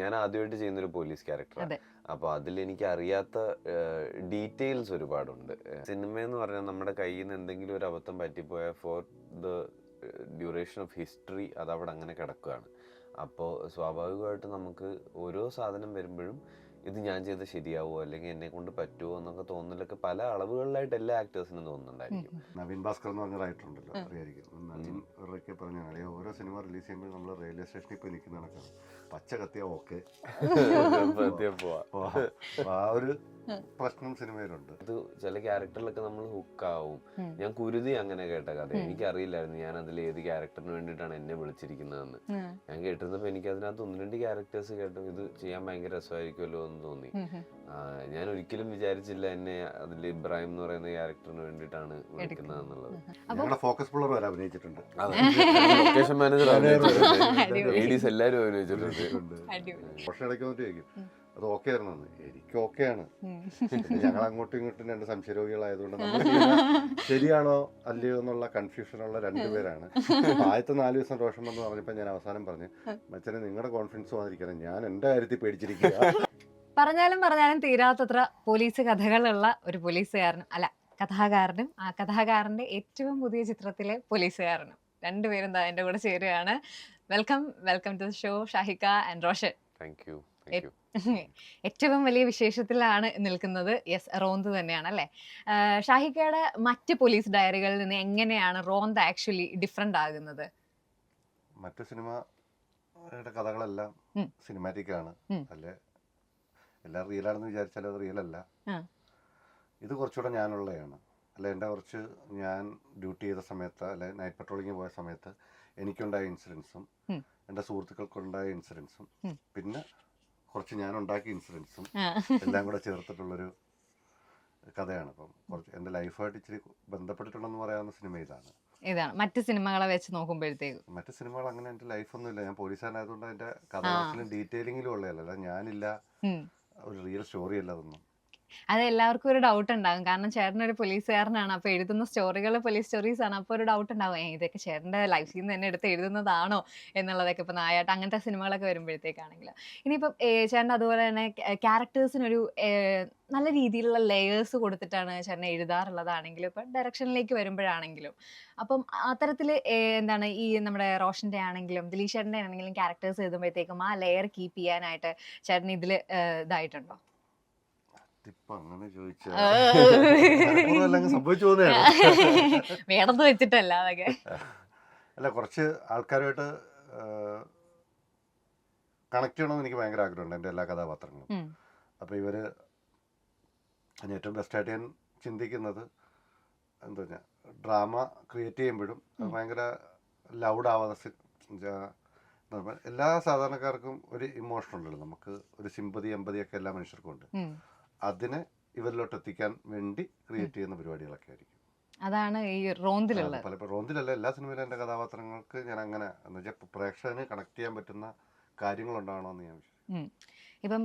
ഞാൻ ആദ്യമായിട്ട് ചെയ്യുന്ന ഒരു പോലീസ് ക്യാരക്ടറാണ് അപ്പോൾ അപ്പൊ അതിൽ എനിക്ക് അറിയാത്ത ഡീറ്റെയിൽസ് ഒരുപാടുണ്ട്. സിനിമ എന്ന് പറഞ്ഞാൽ നമ്മുടെ കയ്യിൽ നിന്ന് എന്തെങ്കിലും ഒരു അബദ്ധം പറ്റിപ്പോയാൽ for the duration of history അത് അവിടെ അങ്ങനെ കിടക്കുകയാണ്. അപ്പോൾ സ്വാഭാവികമായിട്ട് നമുക്ക് ഓരോ സാധനം വരുമ്പോഴും ഇത് ഞാൻ ചെയ്ത് ശരിയാവോ? അല്ലെങ്കിൽ എന്നെ കൊണ്ട് പറ്റുമോ എന്നൊക്കെ തോന്നലൊക്കെ പല അളവുകളിലായിട്ട് എല്ലാ ആക്ടേഴ്സിനും തോന്നുന്നുണ്ടായിരിക്കും. നവീൻ ഭാസ്കർ എന്ന് പറഞ്ഞ റൈറ്റർ ഉണ്ടല്ലോ അറിയായിരിക്കും. നവീൻ ഒരിക്കൽ പറഞ്ഞ ഓരോ സിനിമ റിലീസ് ചെയ്യുമ്പോൾ നമ്മൾ റെയിൽവേ സ്റ്റേഷനിൽ പോയി നിൽക്കുന്ന കണക്കാണ്. പച്ച കത്തിയ ഓക്കെ ആ ഒരു പ്രശ്നം സിനിമയിലുണ്ട്. അത് ചില ക്യാരക്ടറിലൊക്കെ നമ്മൾ ഹുക്കാവും. ഞാൻ കുരുതി അങ്ങനെ കേട്ട കഥ. എനിക്കറിയില്ലായിരുന്നു എനിക്ക് അറിയില്ലായിരുന്നു ഞാൻ അതിൽ ഏത് ക്യാരക്ടറിന് വേണ്ടിയിട്ടാണ് എന്നെ വിളിച്ചിരിക്കുന്നതെന്ന്. ഞാൻ കേട്ടിരുന്നപ്പോൾ എനിക്ക് അതിനകത്ത് ഒന്ന് രണ്ട് ക്യാരക്ടേഴ്സ് കേട്ടു ഇത് ചെയ്യാൻ ഭയങ്കര രസമായിരിക്കുമല്ലോ എന്ന് തോന്നി. ഞാൻ ഒരിക്കലും വിചാരിച്ചില്ല എന്നെ അതിൽ ഇബ്രാഹിം എന്ന് പറയുന്ന ക്യാരക്ടറിന് വേണ്ടിയിട്ടാണ് വിളിക്കുന്നത് എന്നുള്ളത്. ഫോക്കസ് പുള്ളർ വരെ അഭിനയിച്ചിട്ടുണ്ട്. ലൊക്കേഷൻ മാനേജർ എല്ലാവരും അഭിനയിച്ചിട്ടുണ്ട്. പക്ഷേ ഇടയ്ക്ക് അത് ഓക്കെ ആയിരുന്നു. എനിക്ക് ഓക്കെ ആണ്. ഞങ്ങൾ അങ്ങോട്ടും ഇങ്ങോട്ടും രണ്ട് സംശയരോഗികളായതുകൊണ്ട് നമ്മൾ ശരിയാണോ അല്ലയോ എന്നുള്ള കൺഫ്യൂഷനുള്ള രണ്ടുപേരാണ് ആദ്യത്തെ നാല് ദിവസം റോഷൻ എന്ന് പറഞ്ഞപ്പോൾ ഞാൻ അവസാനം പറഞ്ഞു മച്ചനെ നിങ്ങളുടെ കോൺഫിഡൻസ് വന്നിരിക്കണം ഞാൻ എന്റെ കാര്യത്തിൽ പേടിച്ചിരിക്കുക പറഞ്ഞാലും പറഞ്ഞാലും തീരാത്തത്ര പോലീസ് കഥകളുള്ള ഒരു പോലീസുകാരനും അല്ല കഥാകാരനും ആ കഥാകാരന്റെ ഏറ്റവും പുതിയ ചിത്രത്തിലെ പോലീസുകാരനും. രണ്ടുപേരും ദാ എന്റെ കൂടെ ചേരുകയാണ്. Welcome welcome to show Shahika and Roshan. Thank you ഏറ്റവും വലിയ വിശേഷത്തിലാണ് നിൽക്കുന്നത്. യെസ് റോന്ത് തന്നെയാണ് അല്ലേ? ഷാഹിക്കയുടെ മറ്റ് പോലീസ് ഡയറികളിൽ നിന്ന് എങ്ങനെയാണ് റോന്ത് ആക്ച്വലി ഡിഫറെന്റ് ആകുന്നത്? മറ്റു സിനിമയുടെ കഥകളെല്ലാം സിനിമാറ്റിക് ആണ് അല്ലേ? എല്ലാം റിയലാണെന്ന് വിചാരിച്ചാലും അത് റിയൽ അല്ല. ഇത് കുറച്ചുകൂടെ ഞാനുള്ളതാണ്. അല്ല? എന്റെ കുറച്ച് ഞാൻ ഡ്യൂട്ടി ചെയ്ത സമയത്ത് അല്ലെ? നൈറ്റ് പട്രോളിങ് പോയ സമയത്ത് എനിക്കുണ്ടായ ഇൻസിഡൻസും. എന്റെ സുഹൃത്തുക്കൾക്കുണ്ടായ ഇൻസിഡൻസും പിന്നെ കുറച്ച് ഞാൻ ഉണ്ടാക്കിയ ഇൻസിഡൻസും. എല്ലാം കൂടെ ചേർത്തിട്ടുള്ളൊരു കഥയാണ്. അപ്പം കുറച്ച് എന്റെ ലൈഫായിട്ട് ഇച്ചിരി ബന്ധപ്പെട്ടിട്ടുണ്ടെന്ന് പറയാവുന്ന സിനിമ ഇതാണ്. ഇതാണ് മറ്റ് സിനിമകളെ വെച്ച് നോക്കുമ്പോഴത്തേക്കും. മറ്റു സിനിമകൾ അങ്ങനെ എന്റെ ലൈഫൊന്നും ഇല്ല ഞാൻ പോലീസുകാരനായതുകൊണ്ട് അതിന്റെ കഥകളും ഡീറ്റെയിലിങ്ങിലും ഉള്ളതല്ല. ഞാനില്ല. ഒരു റിയൽ സ്റ്റോറി അല്ല അതൊന്നും. അത് എല്ലാവർക്കും ഒരു ഡൗട്ട് ഉണ്ടാകും. കാരണം ചേട്ടൻ ഒരു പോലീസുകാരനാണ്. അപ്പൊ എഴുതുന്ന സ്റ്റോറികൾ പോലീസ് സ്റ്റോറീസ് ആണ്. അപ്പോൾ ഒരു ഡൗട്ട് ഉണ്ടാവും "ഏ, ഇതൊക്കെ ചേട്ടന്റെ ലൈഫിൽ നിന്ന് തന്നെ എടുത്ത് എഴുതുന്നതാണോ എന്നുള്ളതൊക്കെ ഇപ്പൊ നായാട്ട് അങ്ങനത്തെ സിനിമകളൊക്കെ വരുമ്പോഴത്തേക്കാണെങ്കിലും. ഇനിയിപ്പം ചേട്ടൻ അതുപോലെ തന്നെ ക്യാരക്ടേഴ്സിനൊരു നല്ല രീതിയിലുള്ള ലെയേഴ്സ് കൊടുത്തിട്ടാണ് ചേട്ടൻ എഴുതാറുള്ളതാണെങ്കിലും ഇപ്പൊ ഡയറക്ഷനിലേക്ക് വരുമ്പോഴാണെങ്കിലും. അപ്പം അത്തരത്തിൽ എന്താണ് ഈ നമ്മുടെ റോഷന്റെ ആണെങ്കിലും ദിലീഷ് ചേട്ടന്റെ ആണെങ്കിലും ക്യാരക്ടേഴ്സ് എഴുതുമ്പോഴത്തേക്കും ആ ലെയർ കീപ്പ് ചെയ്യാനായിട്ട് ചേട്ടൻ ഇതിൽ ഇതായിട്ടുണ്ടോ? അങ്ങനെ. ചോദിച്ചാൽ സംഭവിച്ചു വേണമെന്ന് വെച്ചിട്ടല്ല അതൊക്കെ. അല്ല കുറച്ച് ആൾക്കാരുമായിട്ട് കണക്ട് ചെയ്യണമെന്ന് എനിക്ക് ഭയങ്കര ആഗ്രഹമുണ്ട് എന്റെ എല്ലാ കഥാപാത്രങ്ങളും. അപ്പൊ അപ്പോൾ ഇവർ ഏറ്റവും ബെസ്റ്റായിട്ട് ഞാൻ ചിന്തിക്കുന്നത് എന്താ പറഞ്ഞാൽ ഡ്രാമ ക്രിയേറ്റ് ചെയ്യുമ്പോഴും. ഭയങ്കര ലൗഡ് ആവാതെ സി- എന്നുവെച്ചാ, എന്താ പറയുക, എല്ലാ സാധാരണക്കാർക്കും ഒരു ഇമോഷൻ ഉണ്ടല്ലോ. നമുക്ക് ഒരു സിമ്പതി എമ്പതി ഒക്കെ എല്ലാ മനുഷ്യർക്കും ഉണ്ട്. അതിനെ ഇവരിലോട്ട് എത്തിക്കാൻ വേണ്ടി ക്രിയേറ്റ് ചെയ്യുന്ന പരിപാടികളൊക്കെ ആയിരിക്കും. അതാണ് ഈ റോന്തിലുള്ള പല റോന്തിലല്ല എല്ലാ സിനിമയിലും എന്റെ കഥാപാത്രങ്ങൾക്ക് ഞാൻ അങ്ങനെ എന്ന് വെച്ചാൽ പ്രേക്ഷകന് കണക്ട് ചെയ്യാൻ പറ്റുന്ന കാര്യങ്ങളുണ്ടാവണമെന്ന് ഞാൻ വിശ്വസിക്കുന്നു. ഇപ്പം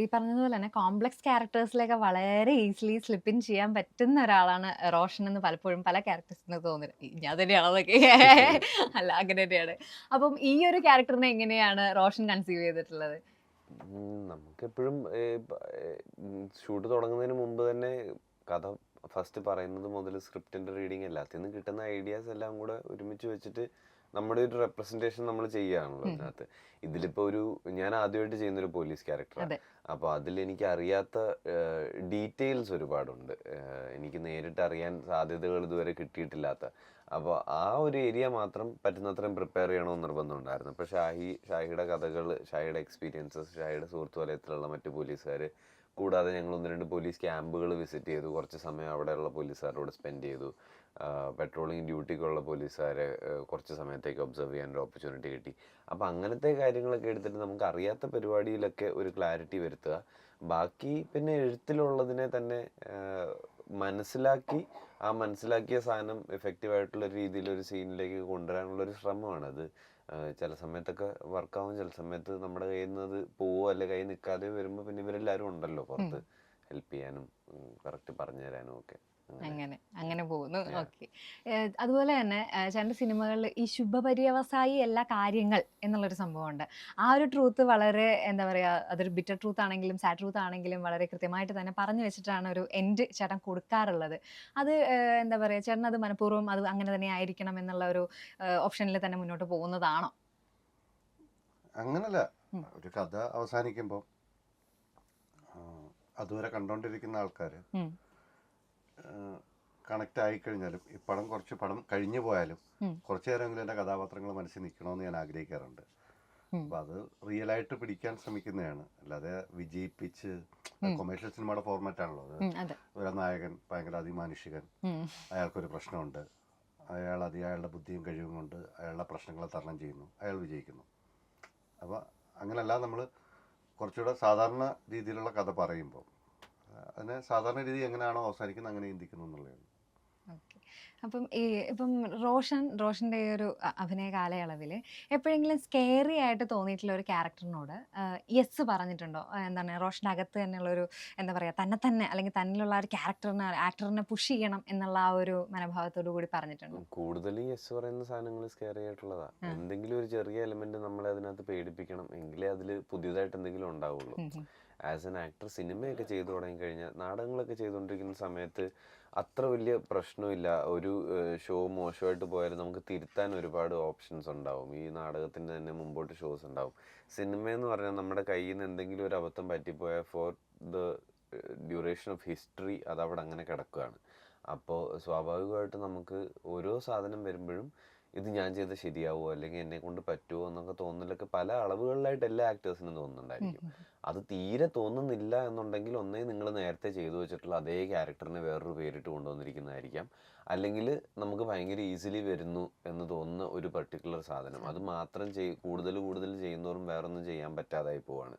ഈ പറഞ്ഞതുപോലെ തന്നെ കോംപ്ലക്സ് ക്യാരക്ടേഴ്സിലൊക്കെ വളരെ ഈസിലി സ്ലിപ്പിൻ ചെയ്യാൻ പറ്റുന്ന ഒരാളാണ് റോഷൻ എന്ന് പലപ്പോഴും പല ക്യാരക്ടേഴ്സിന് തോന്നുന്നത്. ഞാൻ ഞാൻ തന്നെയാണതൊക്കെ അല്ല അങ്ങനെ തന്നെയാണ്. അപ്പം ഈ ഒരു ക്യാരക്ടറിനെ എങ്ങനെയാണ് റോഷൻ കൺസീവ് ചെയ്തിട്ടുള്ളത്? നമുക്കെപ്പോഴും ഷൂട്ട് തുടങ്ങുന്നതിന് മുമ്പ് തന്നെ കഥ ഫസ്റ്റ് പറയുന്നത് മുതൽ സ്ക്രിപ്റ്റിന്റെ റീഡിങ് എല്ലാത്തിൽ നിന്ന് കിട്ടുന്ന ഐഡിയാസ് എല്ലാം കൂടെ ഒരുമിച്ച് വെച്ചിട്ട് നമ്മുടെ ഒരു റെപ്രസെന്റേഷൻ നമ്മൾ ചെയ്യുകയാണല്ലോ. അതിനകത്ത്. ഇതിലിപ്പോൾ ഒരു ഞാൻ ആദ്യമായിട്ട് ചെയ്യുന്ന ഒരു പോലീസ് ക്യാരക്ടർ അപ്പോൾ അപ്പൊ അതിൽ എനിക്ക് അറിയാത്ത ഡീറ്റെയിൽസ് ഒരുപാടുണ്ട്. എനിക്ക് നേരിട്ട് അറിയാൻ സാധ്യതകൾ ഇതുവരെ കിട്ടിയിട്ടില്ലാത്ത. അപ്പോൾ ആ ഒരു ഏരിയ മാത്രം പറ്റുന്നത്രയും പ്രിപ്പയർ ചെയ്യണമെന്ന് നിർബന്ധമുണ്ടായിരുന്നു അപ്പോൾ ഷാഹി ഷാഹിയുടെ കഥകൾ ഷാഹിയുടെ എക്സ്പീരിയൻസസ് ഷാഹിയുടെ സുഹൃത്ത് വലയത്തിലുള്ള മറ്റു പോലീസുകാർ കൂടാതെ ഞങ്ങൾ ഒന്ന് രണ്ട് പോലീസ് ക്യാമ്പുകൾ വിസിറ്റ് ചെയ്തു. കുറച്ച് സമയം അവിടെയുള്ള പോലീസുകാരോട് സ്പെൻഡ് ചെയ്തു. പെട്രോളിങ് ഡ്യൂട്ടിക്കുള്ള പോലീസുകാരെ കുറച്ച് സമയത്തേക്ക് ഒബ്സർവ് ചെയ്യാൻ ഒരു ഓപ്പർച്യൂണിറ്റി കിട്ടി. അപ്പോൾ അങ്ങനത്തെ കാര്യങ്ങളൊക്കെ എടുത്തിട്ട് നമുക്ക് അറിയാത്ത പരിപാടിയിലൊക്കെ ഒരു ക്ലാരിറ്റി വരുത്തുക. ബാക്കി പിന്നെ എഴുത്തിലുള്ളതിനെ തന്നെ മനസ്സിലാക്കി ആ മനസ്സിലാക്കിയ സാധനം എഫക്റ്റീവ് ആയിട്ടുള്ള രീതിയിൽ ഒരു സീനിലേക്ക് കൊണ്ടുവരാനുള്ള ഒരു ശ്രമമാണ് അത്. ചില സമയത്തൊക്കെ വർക്കാവും ചില സമയത്ത് നമ്മുടെ കയ്യിൽ നിന്ന് അത് പോവോ അല്ലെ കൈ നിൽക്കാതെ വരുമ്പോൾ പിന്നെ ഇവരെല്ലാവരും ഉണ്ടല്ലോ പുറത്ത് ഹെൽപ്പ് ചെയ്യാനും കറക്റ്റ് പറഞ്ഞു തരാനും ഒക്കെ. അങ്ങനെ. അങ്ങനെ പോകുന്നു. ഓക്കെ അതുപോലെ തന്നെ ചേട്ടന്റെ സിനിമകളിൽ ഈ ശുഭപര്യവസായി എല്ലാ കാര്യങ്ങൾ എന്നുള്ളൊരു സംഭവമുണ്ട്. ആ ഒരു ട്രൂത്ത് വളരെ എന്താ പറയുക അതൊരു ബിറ്റർ ട്രൂത്ത് ആണെങ്കിലും സാഡ് ട്രൂത്ത് ആണെങ്കിലും വളരെ കൃത്യമായിട്ട് തന്നെ പറഞ്ഞു വെച്ചിട്ടാണ് ഒരു എൻഡ് ചേട്ടൻ കൊടുക്കാറുള്ളത്. അത് എന്താ പറയുക ചേട്ടൻ അത് മനഃപൂർവം അത് അങ്ങനെ തന്നെ ആയിരിക്കണം എന്നുള്ള ഒരു ഓപ്ഷനിൽ തന്നെ മുന്നോട്ട് പോകുന്നതാണോ? അങ്ങനല്ല. ഒരു കഥ അവസാനിക്കുമ്പോൾ അതുവരെ കണ്ടോണ്ടിരിക്കുന്ന ആൾക്കാർ ഉം. ആയി കഴിഞ്ഞാലും ഈ പടം കുറച്ച് പടം കഴിഞ്ഞു പോയാലും. കുറച്ചു നേരമെങ്കിലും എന്റെ കഥാപാത്രങ്ങൾ മനസ്സിൽ നിൽക്കണമെന്ന് ഞാൻ ആഗ്രഹിക്കാറുണ്ട്. അപ്പൊ അത് റിയലായിട്ട് പിടിക്കാൻ ശ്രമിക്കുന്നതാണ്. അല്ലാതെ വിജയിപ്പിച്ച്. കൊമേഴ്ഷ്യൽ സിനിമയുടെ ഫോർമാറ്റ് ആണല്ലോ അത്. ഒരു നായകൻ ഭയങ്കര അതിമാനുഷികൻ. അയാൾക്കൊരു പ്രശ്നമുണ്ട്. അയാൾ അത് അയാളുടെ ബുദ്ധിയും കഴിവും കൊണ്ട് അയാളുടെ പ്രശ്നങ്ങളെ തരണം ചെയ്യുന്നു. അയാൾ വിജയിക്കുന്നു. അപ്പോൾ അങ്ങനല്ല നമ്മൾ കുറച്ചുകൂടെ സാധാരണ രീതിയിലുള്ള കഥ പറയുമ്പോൾ അതിനെ സാധാരണ രീതി എങ്ങനെയാണോ അവസാനിക്കുന്നത് അങ്ങനെ ചിന്തിക്കുന്നു എന്നുള്ളതാണ് അപ്പം ഈ ഇപ്പം റോഷൻ റോഷന്റെ ഈ ഒരു അഭിനയ കാലയളവിൽ എപ്പോഴെങ്കിലും സ്കെയറി ആയിട്ട് തോന്നിയിട്ടുള്ള ഒരു ക്യാരക്ടറിനോട് യെസ് പറഞ്ഞിട്ടുണ്ടോ? എന്താണ് റോഷന്റെ അകത്ത് തന്നെയുള്ളൊരു എന്താ പറയുക തന്നെ തന്നെ അല്ലെങ്കിൽ തന്നിലുള്ള ഒരു ക്യാരക്ടറിനെ ആക്ടറിനെ പുഷ് ചെയ്യണം എന്നുള്ള ആ ഒരു മനോഭാവത്തോടു കൂടി പറഞ്ഞിട്ടുണ്ട്? കൂടുതലും യെസ് പറയുന്ന സാധനങ്ങൾ സ്കെയറി ആയിട്ടുള്ളതാ. എന്തെങ്കിലും ഒരു ചെറിയ എലമെന്റ് നമ്മളെ അതിനകത്ത് പേടിപ്പിക്കണം എങ്കിലേ അതിൽ പുതിയതായിട്ട് എന്തെങ്കിലും ഉണ്ടാവുള്ളൂ. ആസ് എൻ ആക്ടർ സിനിമയൊക്കെ ചെയ്തു തുടങ്ങി കഴിഞ്ഞാൽ നാടകങ്ങളൊക്കെ ചെയ്തുകൊണ്ടിരിക്കുന്ന സമയത്ത് അത്ര വലിയ പ്രശ്നമില്ല. ഒരു ഷോ മോശമായിട്ട് പോയാലും നമുക്ക് തിരുത്താൻ ഒരുപാട് ഓപ്ഷൻസ് ഉണ്ടാവും. ഈ നാടകത്തിന്റെ തന്നെ മുമ്പോട്ട് ഷോസ് ഉണ്ടാവും. സിനിമ എന്ന് പറഞ്ഞാൽ നമ്മുടെ കയ്യിൽ നിന്ന് എന്തെങ്കിലും ഒരു അബദ്ധം പറ്റിപ്പോയാൽ for the duration of history അത് അവിടെ അങ്ങനെ കിടക്കുകയാണ്. അപ്പോൾ സ്വാഭാവികമായിട്ട് നമുക്ക് ഓരോ സാധനം വരുമ്പോഴും ഇത് ഞാൻ ചെയ്ത ശരിയാവോ? അല്ലെങ്കിൽ എന്നെ കൊണ്ട് പറ്റുമോ എന്നൊക്കെ തോന്നലൊക്കെ പല അളവുകളിലായിട്ട് എല്ലാ ആക്ടേഴ്സിനും തോന്നുന്നുണ്ടായിരിക്കും. അത് തീരെ തോന്നുന്നില്ല എന്നുണ്ടെങ്കിൽ ഒന്നേ നിങ്ങൾ നേരത്തെ ചെയ്തു വെച്ചിട്ടുള്ള അതേ ക്യാരക്ടറിനെ വേറൊരു പേരിട്ട് കൊണ്ടുവന്നിരിക്കുന്നതായിരിക്കാം. അല്ലെങ്കിൽ നമുക്ക് ഭയങ്കര ഈസിലി വരുന്നു എന്ന് തോന്നുന്ന ഒരു പർട്ടിക്കുലർ സാധനം. അത് മാത്രം ചെയ് കൂടുതൽ കൂടുതൽ ചെയ്യുന്നവരും വേറൊന്നും ചെയ്യാൻ പറ്റാതായി പോവാണ്.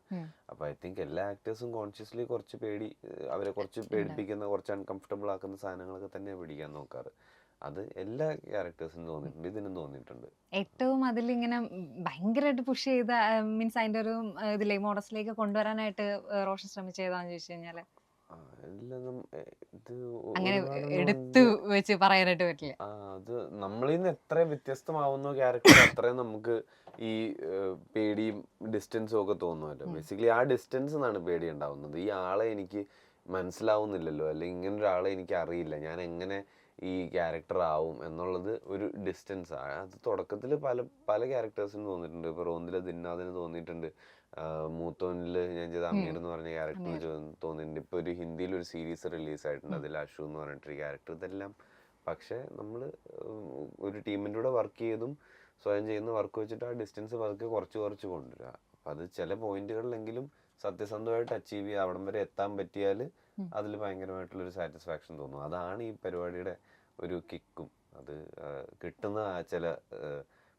അപ്പൊ അപ്പോൾ ഐ തിങ്ക് എല്ലാ ആക്ടേഴ്സും കോൺഷ്യസ്ലി കുറച്ച് പേടി അവരെ കുറച്ച് പേടിപ്പിക്കുന്ന കുറച്ച് അൺകംഫർട്ടബിൾ ആക്കുന്ന സാധനങ്ങളൊക്കെ തന്നെ പിടിക്കാൻ നോക്കാറ്. അത് എല്ലാ ക്യാരക്ടേഴ്സിനും തോന്നിയിട്ടുണ്ട് ഇതിനും തോന്നിയിട്ടുണ്ട്. ഏറ്റവും അതിലിങ്ങനെ ഭയങ്കരമായിട്ട് പുഷ് ചെയ്ത മീൻസ് അതിന്റെ ഒരു ഇതിലേക്ക് മോഡസിലേക്ക് കൊണ്ടുവരാനായിട്ട് റോഷൻ ശ്രമിച്ചതാന്ന് ചോദിച്ചു കഴിഞ്ഞാൽ? അങ്ങനെ എടുത്തു വെച്ച് പറയാനായിട്ട് പറ്റില്ല. അത് നമ്മളിൽ നിന്ന് എത്ര വ്യത്യസ്തമാവുന്ന ക്യാരക്ടർ അത്രയും നമുക്ക് ഈ പേടിയും ഡിസ്റ്റൻസും ഒക്കെ തോന്നുമല്ലോ. ബേസിക്കലി ആ ഡിസ്റ്റൻസ് എന്നാണ് പേടി ഉണ്ടാവുന്നത്. ഈ ആളെ എനിക്ക് മനസ്സിലാവുന്നില്ലല്ലോ അല്ലെങ്കിൽ ഇങ്ങനെ ഒരാളെ എനിക്ക് അറിയില്ല ഞാൻ എങ്ങനെ ഈ ക്യാരക്ടർ ആവും എന്നുള്ളത് ഒരു ഡിസ്റ്റൻസ് ആണ് അത് തുടക്കത്തിൽ പല പല ക്യാരക്ടേഴ്സിനും തോന്നിയിട്ടുണ്ട്. ഇപ്പോൾ റോന്തിൽ ദിന്നാദിന് തോന്നിയിട്ടുണ്ട്. മൂത്തോനിൽ ഞാൻ ചെയ്ത അമീർ എന്ന് പറഞ്ഞ ക്യാരക്ടറിൽ തോന്നിയിട്ടുണ്ട്. ഇപ്പോൾ ഒരു ഹിന്ദിയിൽ ഒരു സീരീസ് റിലീസ് ആയിട്ടുണ്ട്. അതിൽ അഷു എന്ന് പറഞ്ഞിട്ടൊരു ക്യാരക്ടർ ഇതെല്ലാം പക്ഷേ നമ്മൾ ഒരു ടീമിന്റെ കൂടെ വർക്ക് ചെയ്തും സ്വയം ചെയ്യുന്ന വർക്ക് വെച്ചിട്ട് ആ ഡിസ്റ്റൻസ് പതുക്കെ കുറച്ച് കുറച്ച് കൊണ്ടുവരിക. അപ്പം അത് ചില പോയിന്റുകളിലെങ്കിലും സത്യസന്ധമായിട്ട് അച്ചീവ് ചെയ്യുക അവിടം വരെ എത്താൻ പറ്റിയാൽ. അതിൽ ഭയങ്കരമായിട്ടുള്ളൊരു സാറ്റിസ്ഫാക്ഷൻ തോന്നും. അതാണ് ഈ പരിപാടിയുടെ ഒരു കിക്കും അത് കിട്ടുന്ന ചില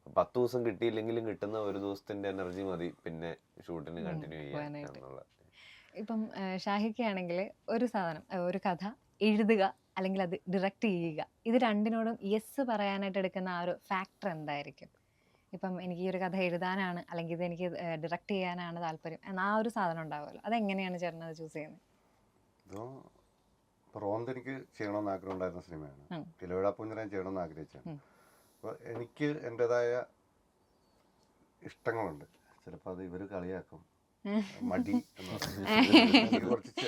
പത്ത് ദിവസം കിട്ടിയില്ലെങ്കിലും കിട്ടുന്ന ഒരു ദിവസത്തിന്റെ എനർജി മതി. പിന്നെ ഷൂട്ടിന് കണ്ടിന്യൂ ചെയ്യാൻ. എന്നുള്ള. ഇപ്പം ഷാഹിക്കാണെങ്കിൽ ഒരു സാധനം ഒരു കഥ എഴുതുക അല്ലെങ്കിൽ അത് ഡിറക്റ്റ് ചെയ്യുക. ഇത് രണ്ടിനോടും യെസ് പറയാനായിട്ട് എടുക്കുന്ന ആ ഒരു ഫാക്ടർ എന്തായിരിക്കും? ഇപ്പം എനിക്ക് ഈ ഒരു കഥ എഴുതാനാണ് അല്ലെങ്കിൽ ഇത് എനിക്ക് ഡിറക്റ്റ് ചെയ്യാനാണ് താല്പര്യം. എന്നാ ആ ഒരു സാധനം ഉണ്ടാവുമല്ലോ. അതെങ്ങനെയാണ് ചേട്ടൻ അത് ചൂസ് ചെയ്യുന്നത് ഇതോ റോന്ത് എനിക്ക് ചെയ്യണമെന്ന് ആഗ്രഹം ഉണ്ടായിരുന്ന സിനിമയാണ്. ഉം. ഞാൻ ചെയ്യണമെന്ന് ആഗ്രഹിച്ചാണ്. അപ്പോൾ എനിക്ക് എന്റെതായ ഇഷ്ടങ്ങളുണ്ട്. ചിലപ്പോൾ അത് ഇവർ കളിയാക്കും. മടി എന്ന് കുറച്ച്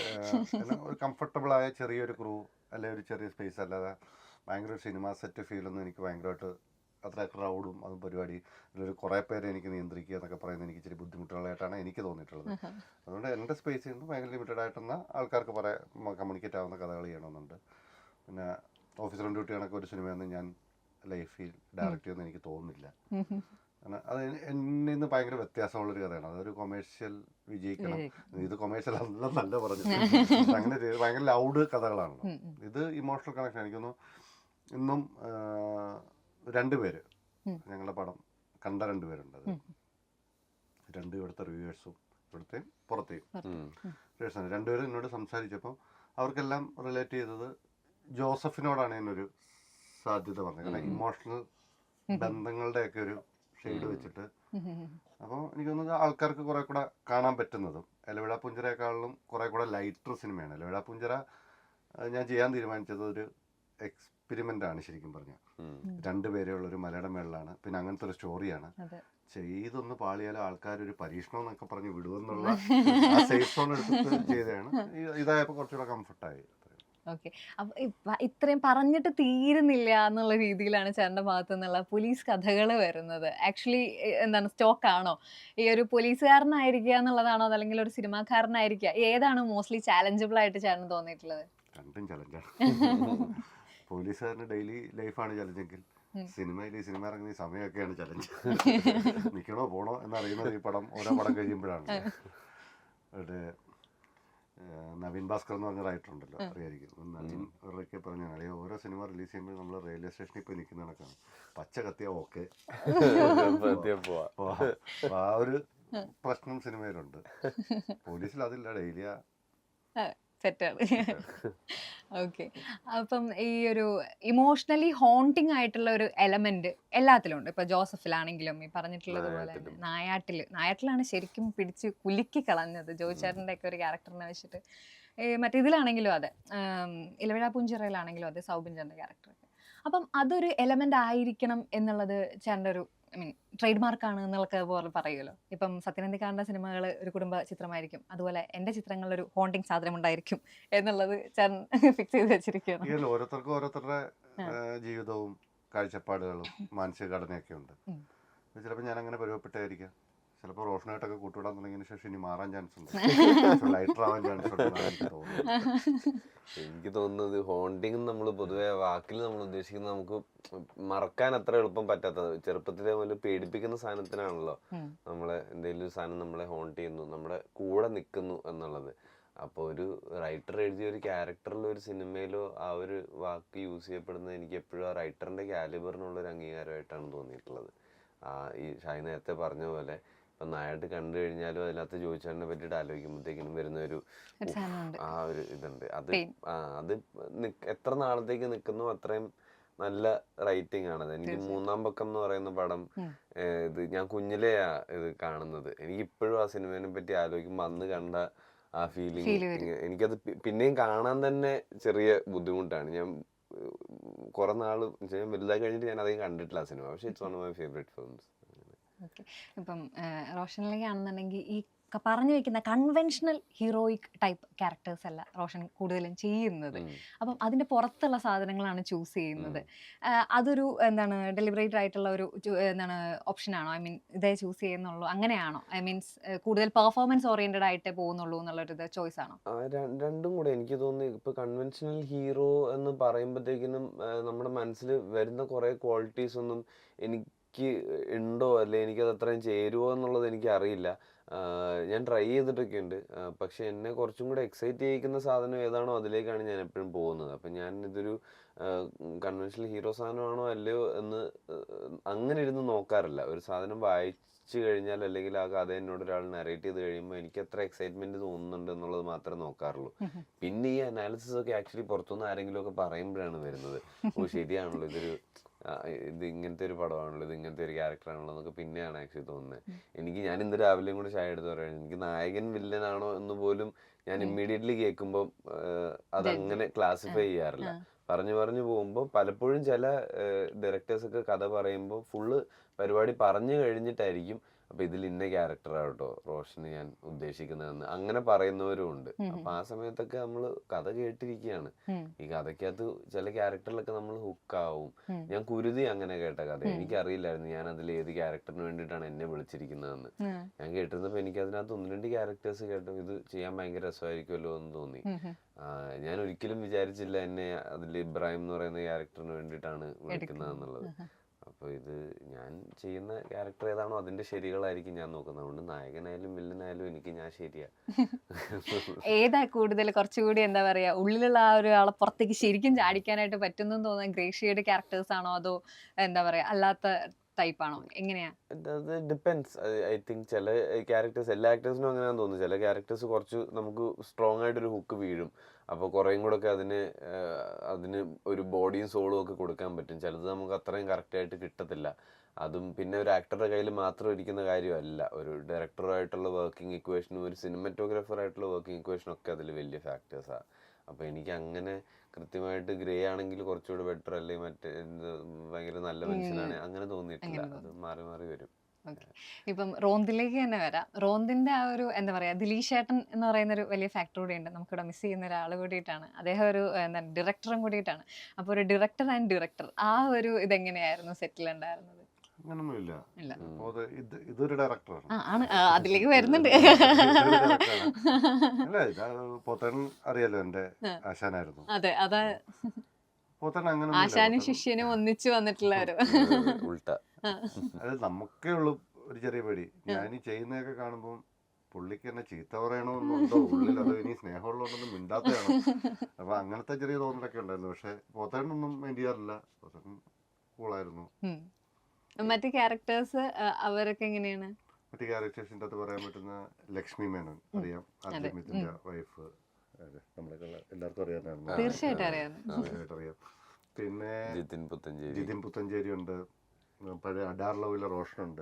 ഒരു കംഫർട്ടബിൾ ആയ ചെറിയൊരു ക്രൂ അല്ലെ ഒരു ചെറിയ സ്പേസ് അല്ലാതെ ഭയങ്കര ഒരു സിനിമ സെറ്റ് ഫീലൊന്നും എനിക്ക് ഭയങ്കരമായിട്ട് അത്ര ക്രൗഡും അതും പരിപാടി ഒരു കുറേ പേരെ എനിക്ക് നിയന്ത്രിക്കുക എന്നൊക്കെ പറയുന്നത് എനിക്ക് ഇച്ചിരി ബുദ്ധിമുട്ടുകളായിട്ടാണ് എനിക്ക് തോന്നിയിട്ടുള്ളത്. അതുകൊണ്ട് എന്റെ സ്പേസ് നിന്ന് ഭയങ്കര ലിമിറ്റഡ് ആയിട്ടുള്ള ആൾക്കാർക്ക് പറയാൻ കമ്മ്യൂണിക്കേറ്റ് ആവുന്ന കഥകൾ ചെയ്യണമെന്നുണ്ട്. പിന്നെ ഓഫീസർ ഡ്യൂട്ടി കണക്ക് ഒരു സിനിമയൊന്നും ഞാൻ ലൈഫിൽ ഡയറക്റ്റ് ചെയ്യുമെന്ന് എനിക്ക് തോന്നുന്നില്ല. കാരണം അത് എന്നെ എന്നിൽ നിന്ന് ഭയങ്കര വ്യത്യാസമുള്ളൊരു കഥയാണ്. അതൊരു കൊമേഴ്ഷ്യൽ വിജയിക്കണം. ഇത് കൊമേഴ്ഷ്യൽ അല്ല നല്ല പറഞ്ഞു അങ്ങനെ ഭയങ്കര ലൗഡ് കഥകളാണല്ലോ. ഇത് ഇമോഷണൽ കണക്ഷൻ എനിക്കൊന്നും ഇന്നും രണ്ടുപേര്. ഞങ്ങളുടെ പടം കണ്ട രണ്ടുപേരുണ്ട് അത്. രണ്ട് ഇവിടുത്തെ റിവ്യൂവേഴ്സും ഇവിടുത്തെയും പുറത്തെയും. റിവ്യൂവേഴ്സാണ് രണ്ടുപേരും എന്നോട് സംസാരിച്ചപ്പോൾ അവർക്കെല്ലാം റിലേറ്റ് ചെയ്തത് ജോസഫിനോടാണ് എന്നൊരു സാധ്യത പറഞ്ഞത് കാരണം ഇമോഷണൽ ബന്ധങ്ങളുടെയൊക്കെ ഒരു ഷെയ്ഡ് വെച്ചിട്ട്. അപ്പോൾ എനിക്ക് തോന്നുന്നത് ആൾക്കാർക്ക് കുറെ കൂടെ കാണാൻ പറ്റുന്നതും. എലവിഴ പുഞ്ചരയെക്കാളിലും കുറെ കൂടെ ലൈറ്റർ സിനിമയാണ് എലവിഴ പുഞ്ചര ഞാൻ ചെയ്യാൻ തീരുമാനിച്ചത് ഒരു എക്സ്പെരിമെന്റ് ആണ് ശരിക്കും പറഞ്ഞാൽ രണ്ടുപേരെയുള്ള രണ്ടുപേരേ ഉള്ള ഒരു മലയുടെ മേളിലാണ്. പിന്നെ അങ്ങനത്തെ ഒരു സ്റ്റോറിയാണ് അതെ. ചെയ്തൊന്ന് പാളിയാലും ആൾക്കാർ ഒരു പരീക്ഷണം എന്നൊക്കെ പറഞ്ഞ് വിടുമെന്നുള്ള ആ സേഫ് സോൺ എടുത്തിട്ട് ചെയ്തതാണ്. ഇതായപ്പോ ഇതായപ്പോൾ കുറച്ചുകൂടെ കംഫർട്ടായി ഓക്കെ അപ്പൊ ഇത്രയും പറഞ്ഞിട്ട് തീരുന്നില്ല എന്നുള്ള രീതിയിലാണ് ചേട്ടന്റെ ഭാഗത്തു നിന്നുള്ള പോലീസ് കഥകൾ വരുന്നത്. ആക്ച്വലി എന്താണ് സ്റ്റോക്ക് ആണോ? ഈ ഒരു പോലീസുകാരനായിരിക്കുക എന്നുള്ളതാണോ? അതല്ലെങ്കിൽ ഒരു സിനിമാക്കാരനായിരിക്കുക? ഏതാണ് മോസ്റ്റ്ലി ചാലഞ്ചബിൾ ആയിട്ട് ചേട്ടന് തോന്നിയിട്ടുള്ളത്? രണ്ടും ചലഞ്ചാണ് പോലീസുകാരന് ഡെയിലി ലൈഫാണ് ചലഞ്ചെങ്കിൽ. സിനിമയിൽ ഈ സിനിമ ഇറങ്ങുന്ന ഈ സമയമൊക്കെയാണ് ചലഞ്ച്. നിൽക്കണോ പോണോ എന്നറിയുന്നത് ഈ പടം ഓരോ പടം കഴിയുമ്പോഴാണ്. അവിടെ നവീൻ ഭാസ്കർ എന്ന് പറഞ്ഞ റൈറ്റർ ഉണ്ടല്ലോ അറിയായിരിക്കും. അപ്പം നവീൻ അവരൊക്കെ പറഞ്ഞാൽ അറിയാം ഓരോ സിനിമ റിലീസ് ചെയ്യുമ്പോൾ നമ്മൾ റെയിൽവേ സ്റ്റേഷനിൽ പോയി നിൽക്കുന്ന കണക്കാണ്. പച്ച കത്തിയ ഓക്കെ ആ ഒരു പ്രശ്നം സിനിമയിലുണ്ട്. പോലീസിൽ അതില്ല ഡെയിലി സെറ്റാണ് ഓക്കെ. അപ്പം ഈ ഒരു ഇമോഷണലി ഹോണ്ടിങ് ആയിട്ടുള്ള ഒരു എലമെന്റ് എല്ലാത്തിലും ഉണ്ട് ഇപ്പൊ ജോസഫിലാണെങ്കിലും ഈ പറഞ്ഞിട്ടുള്ളത് പോലെ നായാട്ടിൽ. നായാട്ടിലാണ് ശരിക്കും പിടിച്ച് കുലുക്കി കളഞ്ഞത് ജോയിച്ചാറിന്റെ ഒക്കെ ഒരു ക്യാരക്ടറിനെ വെച്ചിട്ട്. മറ്റേതിലാണെങ്കിലും മറ്റേ ഇതിലാണെങ്കിലും അതെ. ഇലവിഴ പുഞ്ചിറയിലാണെങ്കിലും അതെ സൗബിൻ സൗബിൻചാന്റെ ക്യാരക്ടറൊക്കെ. അപ്പം അതൊരു എലമെന്റ് ആയിരിക്കണം എന്നുള്ളത് ചേട്ടന്റെ ഒരു ഐ മീൻ ട്രേഡ് മാർക്കാണ് എന്നുള്ളൊക്കെ പോലെ പറയുമല്ലോ. ഇപ്പം സത്യനന്ദിക്കാരന്റെ സിനിമകൾ ഒരു കുടുംബ ചിത്രമായിരിക്കും അതുപോലെ എന്റെ ചിത്രങ്ങളിൽ ഒരു ഹോണ്ടിങ് സാധനം ഉണ്ടായിരിക്കും എന്നുള്ളത് ഞാൻ ഫിക്സ് ചെയ്ത് വെച്ചിരിക്കുകയാണ്. ഓരോരുത്തർക്കും ഓരോരുത്തരുടെ ജീവിതവും കാഴ്ചപ്പാടുകളും മാനസിക ഘടനയൊക്കെ ഉണ്ട്. ചിലപ്പോൾ ഞാൻ അങ്ങനെ പരുവപ്പെട്ടായിരിക്കാം ചിലപ്പോൾ റോഷനായിട്ടൊക്കെ കൂട്ടുവിടാൻ തുടങ്ങിയതിന് ശേഷം ഇനി മാറാൻ ചാൻസ് ഉണ്ട് ലൈറ്റർ ആവാൻ ചാൻസ് ഉണ്ട് എനിക്ക് തോന്നുന്നത്. ഹോണ്ടിങ് നമ്മൾ പൊതുവെ വാക്കിൽ നമ്മൾ ഉദ്ദേശിക്കുന്നത് നമുക്ക് മറക്കാൻ അത്ര എളുപ്പം പറ്റാത്തത്. ചെറുപ്പത്തിലെ മുതൽ പേടിപ്പിക്കുന്ന സാധനത്തിനാണല്ലോ. നമ്മളെ എന്തെങ്കിലും ഒരു സാധനം നമ്മളെ ഹോണ്ട് ചെയ്യുന്നു നമ്മുടെ കൂടെ നിൽക്കുന്നു എന്നുള്ളത്. അപ്പോൾ ഒരു റൈറ്റർ എഴുതിയ ഒരു ക്യാരക്ടറിലോ ഒരു സിനിമയിലോ ആ ഒരു വാക്ക് യൂസ് ചെയ്യപ്പെടുന്നത് എനിക്ക് എപ്പോഴും ആ റൈറ്ററിന്റെ കാലിബറിനുള്ള ഒരു അംഗീകാരമായിട്ടാണ് തോന്നിയിട്ടുള്ളത്. ആ ഈ ഷായി നേരത്തെ പറഞ്ഞ പോലെ ഇപ്പം നായാട്ട് കണ്ടു കഴിഞ്ഞാലും അതിനകത്ത് ജോയിച്ചേട്ടനെ പറ്റിയിട്ട് ആലോചിക്കുമ്പോഴത്തേക്കിനും വരുന്ന ഒരു ആ ഒരു ഇതുണ്ട്. അത് ആ അത് എത്ര നാളത്തേക്ക് നിൽക്കുന്നു അത്രയും നല്ല റൈറ്റിംഗ് ആണത്. എനിക്ക് മൂന്നാം പക്കം എന്ന് പറയുന്ന പടം ഇത് ഞാൻ കുഞ്ഞിലെയാ ഇത് കാണുന്നത്. എനിക്ക് ഇപ്പോഴും ആ സിനിമേനെ പറ്റി ആലോചിക്കുമ്പോൾ അന്ന് കണ്ട ആ ഫീലിംഗ് എനിക്കത് പിന്നെയും കാണാൻ തന്നെ ചെറിയ ബുദ്ധിമുട്ടാണ്. ഞാൻ കുറെ നാൾ ഞാൻ വലുതായി കഴിഞ്ഞിട്ട് ഞാൻ അധികം കണ്ടിട്ടില്ല ആ സിനിമ. പക്ഷേ it's one of my favourite films okay. ഇപ്പം റോഷനിലേക്ക് ആണെന്നുണ്ടെങ്കിൽ ഈ പറഞ്ഞു വെക്കുന്ന കൺവെൻഷണൽ ഹീറോയിക് ടൈപ്പ് ക്യാരക്ടേഴ്സ് അല്ല റോഷൻ കൂടുതലും ചെയ്യുന്നത്. അപ്പം അതിന്റെ പുറത്തുള്ള സാധനങ്ങളാണ് ചൂസ് ചെയ്യുന്നത്. അതൊരു എന്താണ് ഡെലിബറേറ്റ് ആയിട്ടുള്ള ഒരു എന്താണ് ഓപ്ഷനാണോ ഐ മീൻ ഇതേ ചൂസ് ചെയ്യുന്നുള്ളൂ. അങ്ങനെയാണോ? ഐ മീൻസ് കൂടുതൽ പെർഫോമൻസ് ഓറിയന്റഡ് ആയിട്ടേ പോകുന്നുള്ളൂ എന്നുള്ളൊരു ചോയ്സ് ആണോ? രണ്ടും കൂടെ എനിക്ക് തോന്നുന്നു ഇപ്പൊ കൺവെൻഷണൽ ഹീറോ എന്ന് പറയുമ്പോഴത്തേക്കിനും നമ്മുടെ മനസ്സിൽ വരുന്ന കുറെ ക്വാളിറ്റീസ് ഒന്നും എനിക്ക് ഉണ്ടോ? അല്ലെ? എനിക്കത് അത്രയും ചേരുവോ എന്നുള്ളത് എനിക്ക് അറിയില്ല ഞാൻ ട്രൈ ചെയ്തിട്ടൊക്കെ ഉണ്ട് പക്ഷെ എന്നെ കുറച്ചും കൂടെ എക്സൈറ്റ് ചെയ്യിക്കുന്ന സാധനം ഏതാണോ അതിലേക്കാണ് ഞാൻ എപ്പോഴും പോകുന്നത്. അപ്പം ഞാൻ ഇതൊരു കൺവെൻഷണൽ ഹീറോ സാധനമാണോ അല്ലയോ എന്ന് അങ്ങനെ ഇരുന്ന് നോക്കാറില്ല. ഒരു സാധനം വായിച്ചു കഴിഞ്ഞാൽ അല്ലെങ്കിൽ ആ കഥ എന്നോട് ഒരാൾ നറേറ്റ് ചെയ്ത് കഴിയുമ്പോൾ എനിക്ക് എത്ര എക്സൈറ്റ്മെന്റ് തോന്നുന്നുണ്ട് എന്നുള്ളത് മാത്രമേ നോക്കാറുള്ളൂ. പിന്നെ ഈ അനാലിസിസ് ഒക്കെ ആക്ച്വലി പുറത്തുനിന്ന് ആരെങ്കിലും ഒക്കെ പറയുമ്പോഴാണ് വരുന്നത്. ഓ ശരിയാണല്ലോ ഇതൊരു ഇത് ഇങ്ങനത്തെ ഒരു പടമാണല്ലോ ഇത് ഇങ്ങനത്തെ ഒരു ക്യാരക്ടർ ആണല്ലോ എന്നൊക്കെ പിന്നെയാണ് ആക്ച്വലി തോന്നുന്നത്. എനിക്ക് ഞാൻ ഇന്ന് രാവിലെയും കൂടെ ചായ എടുത്ത് പറയുന്നത് എനിക്ക് നായകൻ വില്ലനാണോ എന്ന് പോലും ഞാൻ ഇമ്മീഡിയറ്റ്ലി കേൾക്കുമ്പോൾ അതങ്ങനെ ക്ലാസിഫൈ ചെയ്യാറില്ല. പറഞ്ഞു പറഞ്ഞു പോകുമ്പോൾ പലപ്പോഴും ചില ഡയറക്ടേഴ്സ് ഒക്കെ കഥ പറയുമ്പോൾ ഫുള്ള് പരിപാടി പറഞ്ഞു കഴിഞ്ഞിട്ടായിരിക്കും അപ്പൊ ഇതിൽ ഇന്ന ക്യാരക്ടർ കേട്ടോ റോഷന് ഞാൻ ഉദ്ദേശിക്കുന്നതെന്ന്. അങ്ങനെ പറയുന്നവരും ഉണ്ട്. അപ്പൊ ആ സമയത്തൊക്കെ നമ്മൾ കഥ കേട്ടിരിക്കുകയാണ്. ഈ കഥയ്ക്കകത്ത് ചില ക്യാരക്ടറിലൊക്കെ നമ്മൾ ഹുക്കാവും. ഞാൻ കുരുതി അങ്ങനെ കേട്ട കഥ എനിക്കറിയില്ലായിരുന്നു ഞാൻ അതിൽ ഏത് ക്യാരക്ടറിന് വേണ്ടിയിട്ടാണ് എന്നെ വിളിച്ചിരിക്കുന്നതെന്ന്. ഞാൻ കേട്ടിരുന്നപ്പോ എനിക്ക് അതിനകത്ത് ഒന്ന് രണ്ട് ക്യാരക്ടേഴ്സ് കേട്ടു ഇത് ചെയ്യാൻ ഭയങ്കര രസമായിരിക്കുമല്ലോ എന്ന് തോന്നി. ഞാൻ ഒരിക്കലും വിചാരിച്ചില്ല എന്നെ അതിൽ ഇബ്രാഹിം എന്ന് പറയുന്ന ക്യാരക്ടറിന് വേണ്ടിയിട്ടാണ് വിളിക്കുന്നത് എന്നുള്ളത് അപ്പോൾ ഇത് ഞാൻ ചെയ്യുന്ന ക്യാരക്ടർ ഏതാണോ അതിന്റെ ശരികളായിരിക്കും ഞാൻ നോക്കുന്നത്. അതുകൊണ്ട് നായകനായാലും വില്ലനായാലും എനിക്ക് ഞാൻ ശരിയാ. ഏതാ കൂടുതൽ കുറച്ചുകൂടി എന്താ പറയാ ഉള്ളിലുള്ള ആ ഒരു ആളെ പുറത്തേക്ക് ശരിക്കും ചാടിക്കാനായിട്ട് പറ്റുന്നു തോന്നുന്ന ഗ്രേഷ്യയുടെ ക്യാരക്ടേഴ്സ് ആണോ അതോ എന്താ പറയാ അല്ലാത്ത ടൈപ്പ് ആണോ? എങ്ങനെയാ? അത് ഡിപ്പെൻസ് ഐ തിങ്ക് ചില ക്യാരക്ടേഴ്സ് എല്ലാ ആക്ടേഴ്സിനും അങ്ങനെയാണെന്ന് തോന്നുന്നു. ചില ക്യാരക്ടേഴ്സ് കുറച്ച് നമുക്ക് സ്ട്രോങ് ആയിട്ടൊരു ഹുക്ക് വീഴും. അപ്പോൾ കുറേയും കൂടെ ഒക്കെ അതിന് അതിന് ഒരു ബോഡിയും സോളും ഒക്കെ കൊടുക്കാൻ പറ്റും. ചിലത് നമുക്ക് അത്രയും കറക്റ്റായിട്ട് കിട്ടത്തില്ല. അതും പിന്നെ ഒരു ആക്ടറുടെ കയ്യിൽ മാത്രം ഇരിക്കുന്ന കാര്യമല്ല. ഒരു ഡയറക്ടറായിട്ടുള്ള വർക്കിംഗ് ഇക്വേഷനും ഒരു സിനിമറ്റോഗ്രാഫർ ആയിട്ടുള്ള വർക്കിംഗ് ഇക്വേഷനും ഒക്കെ അതിൽ വലിയ ഫാക്ടേഴ്സാണ് അപ്പോൾ എനിക്ക് അങ്ങനെ കൃത്യമായിട്ട് ഗ്രേ ആണെങ്കിൽ കുറച്ചുകൂടി ബെറ്റർ അല്ലെങ്കിൽ മറ്റേ എന്ത് ഭയങ്കര നല്ല മനുഷ്യനാണ്. അങ്ങനെ തോന്നിയിട്ടില്ല. അത് മാറി മാറി വരും. ഇപ്പം റോന്തിലേക്ക് തന്നെ വരാം. റോന്തിന്റെ ആ ഒരു എന്താ പറയാ ദിലീഷ് ഏട്ടൻ എന്ന് പറയുന്ന ഒരു വലിയ ഫാക്ടർ കൂടി ഉണ്ട്. നമുക്കിവിടെ മിസ് ചെയ്യുന്ന ഒരാൾ കൂടിയിട്ടാണ്. അദ്ദേഹം ഒരു എന്താ ഡയറക്ടറും കൂടിയിട്ടാണ്. അപ്പോൾ ഒരു ഡയറക്ടർ ആൻഡ് ഡയറക്ടർ ആ ഒരു ഇതെങ്ങനെയായിരുന്നു സെറ്റിൽ ഉണ്ടായിരുന്നത്? അങ്ങനൊന്നുമില്ല. ഇത് ഇതൊരു ഡയറക്ടറാണ് ആ ആണ്. അതിലേക്ക് വരുന്നുണ്ട്. അല്ല ഇത് പോത്തൻ അറിയാലോ എന്റെ ആശാനായിരുന്നു. അതെ അതാ. പോത്തൻ അങ്ങനെ ആശാനും ശിഷ്യനും ഒന്നിച്ചു വന്നിട്ടുള്ള ഒരു ഉൾട്ട. അത് നമുക്കേ ഉള്ളൂ ഒരു ചെറിയ പേടി. ഞാൻ ഈ ചെയ്യുന്നതൊക്കെ കാണുമ്പോൾ പുള്ളിക്ക് എന്നെ ചീത്ത പറയണമെന്നുണ്ടോ ഉള്ളിൽ? അതോ ഇനി സ്നേഹമുള്ളതുകൊണ്ടൊന്നും മിണ്ടാത്തതാണോ? അപ്പൊ അങ്ങനത്തെ ചെറിയ തോന്നലൊക്കെ ഉണ്ടായിരുന്നു. പക്ഷെ പോത്തേനൊന്നും മൈൻഡ് ചെയ്യാറില്ല. പോത്തൻ കൂളായിരുന്നു. മറ്റു ക്യാരക്ടേഴ്സ് അവരൊക്കെ എങ്ങനെയാണ്? മറ്റു ക്യാരക്ടേഴ്സിന്റെ അത് പറയാൻ പറ്റുന്ന ലക്ഷ്മി മേനോൻ. അറിയാം. അതെ. അർജമിത്തിന്റെ വൈഫ് നമ്മളൊക്കെ എല്ലാവർക്കും അറിയാനായിരുന്നു തീർച്ചയായിട്ടും അറിയാം. തീർച്ചയായിട്ടും അറിയാം. പിന്നെ ജിതിൻ പുത്തഞ്ചേരി. ജിതിൻ പുത്തഞ്ചേരി ഉണ്ട് പഴയ അഡാർലോയിലെ ലവിലെ റോഷനുണ്ട്.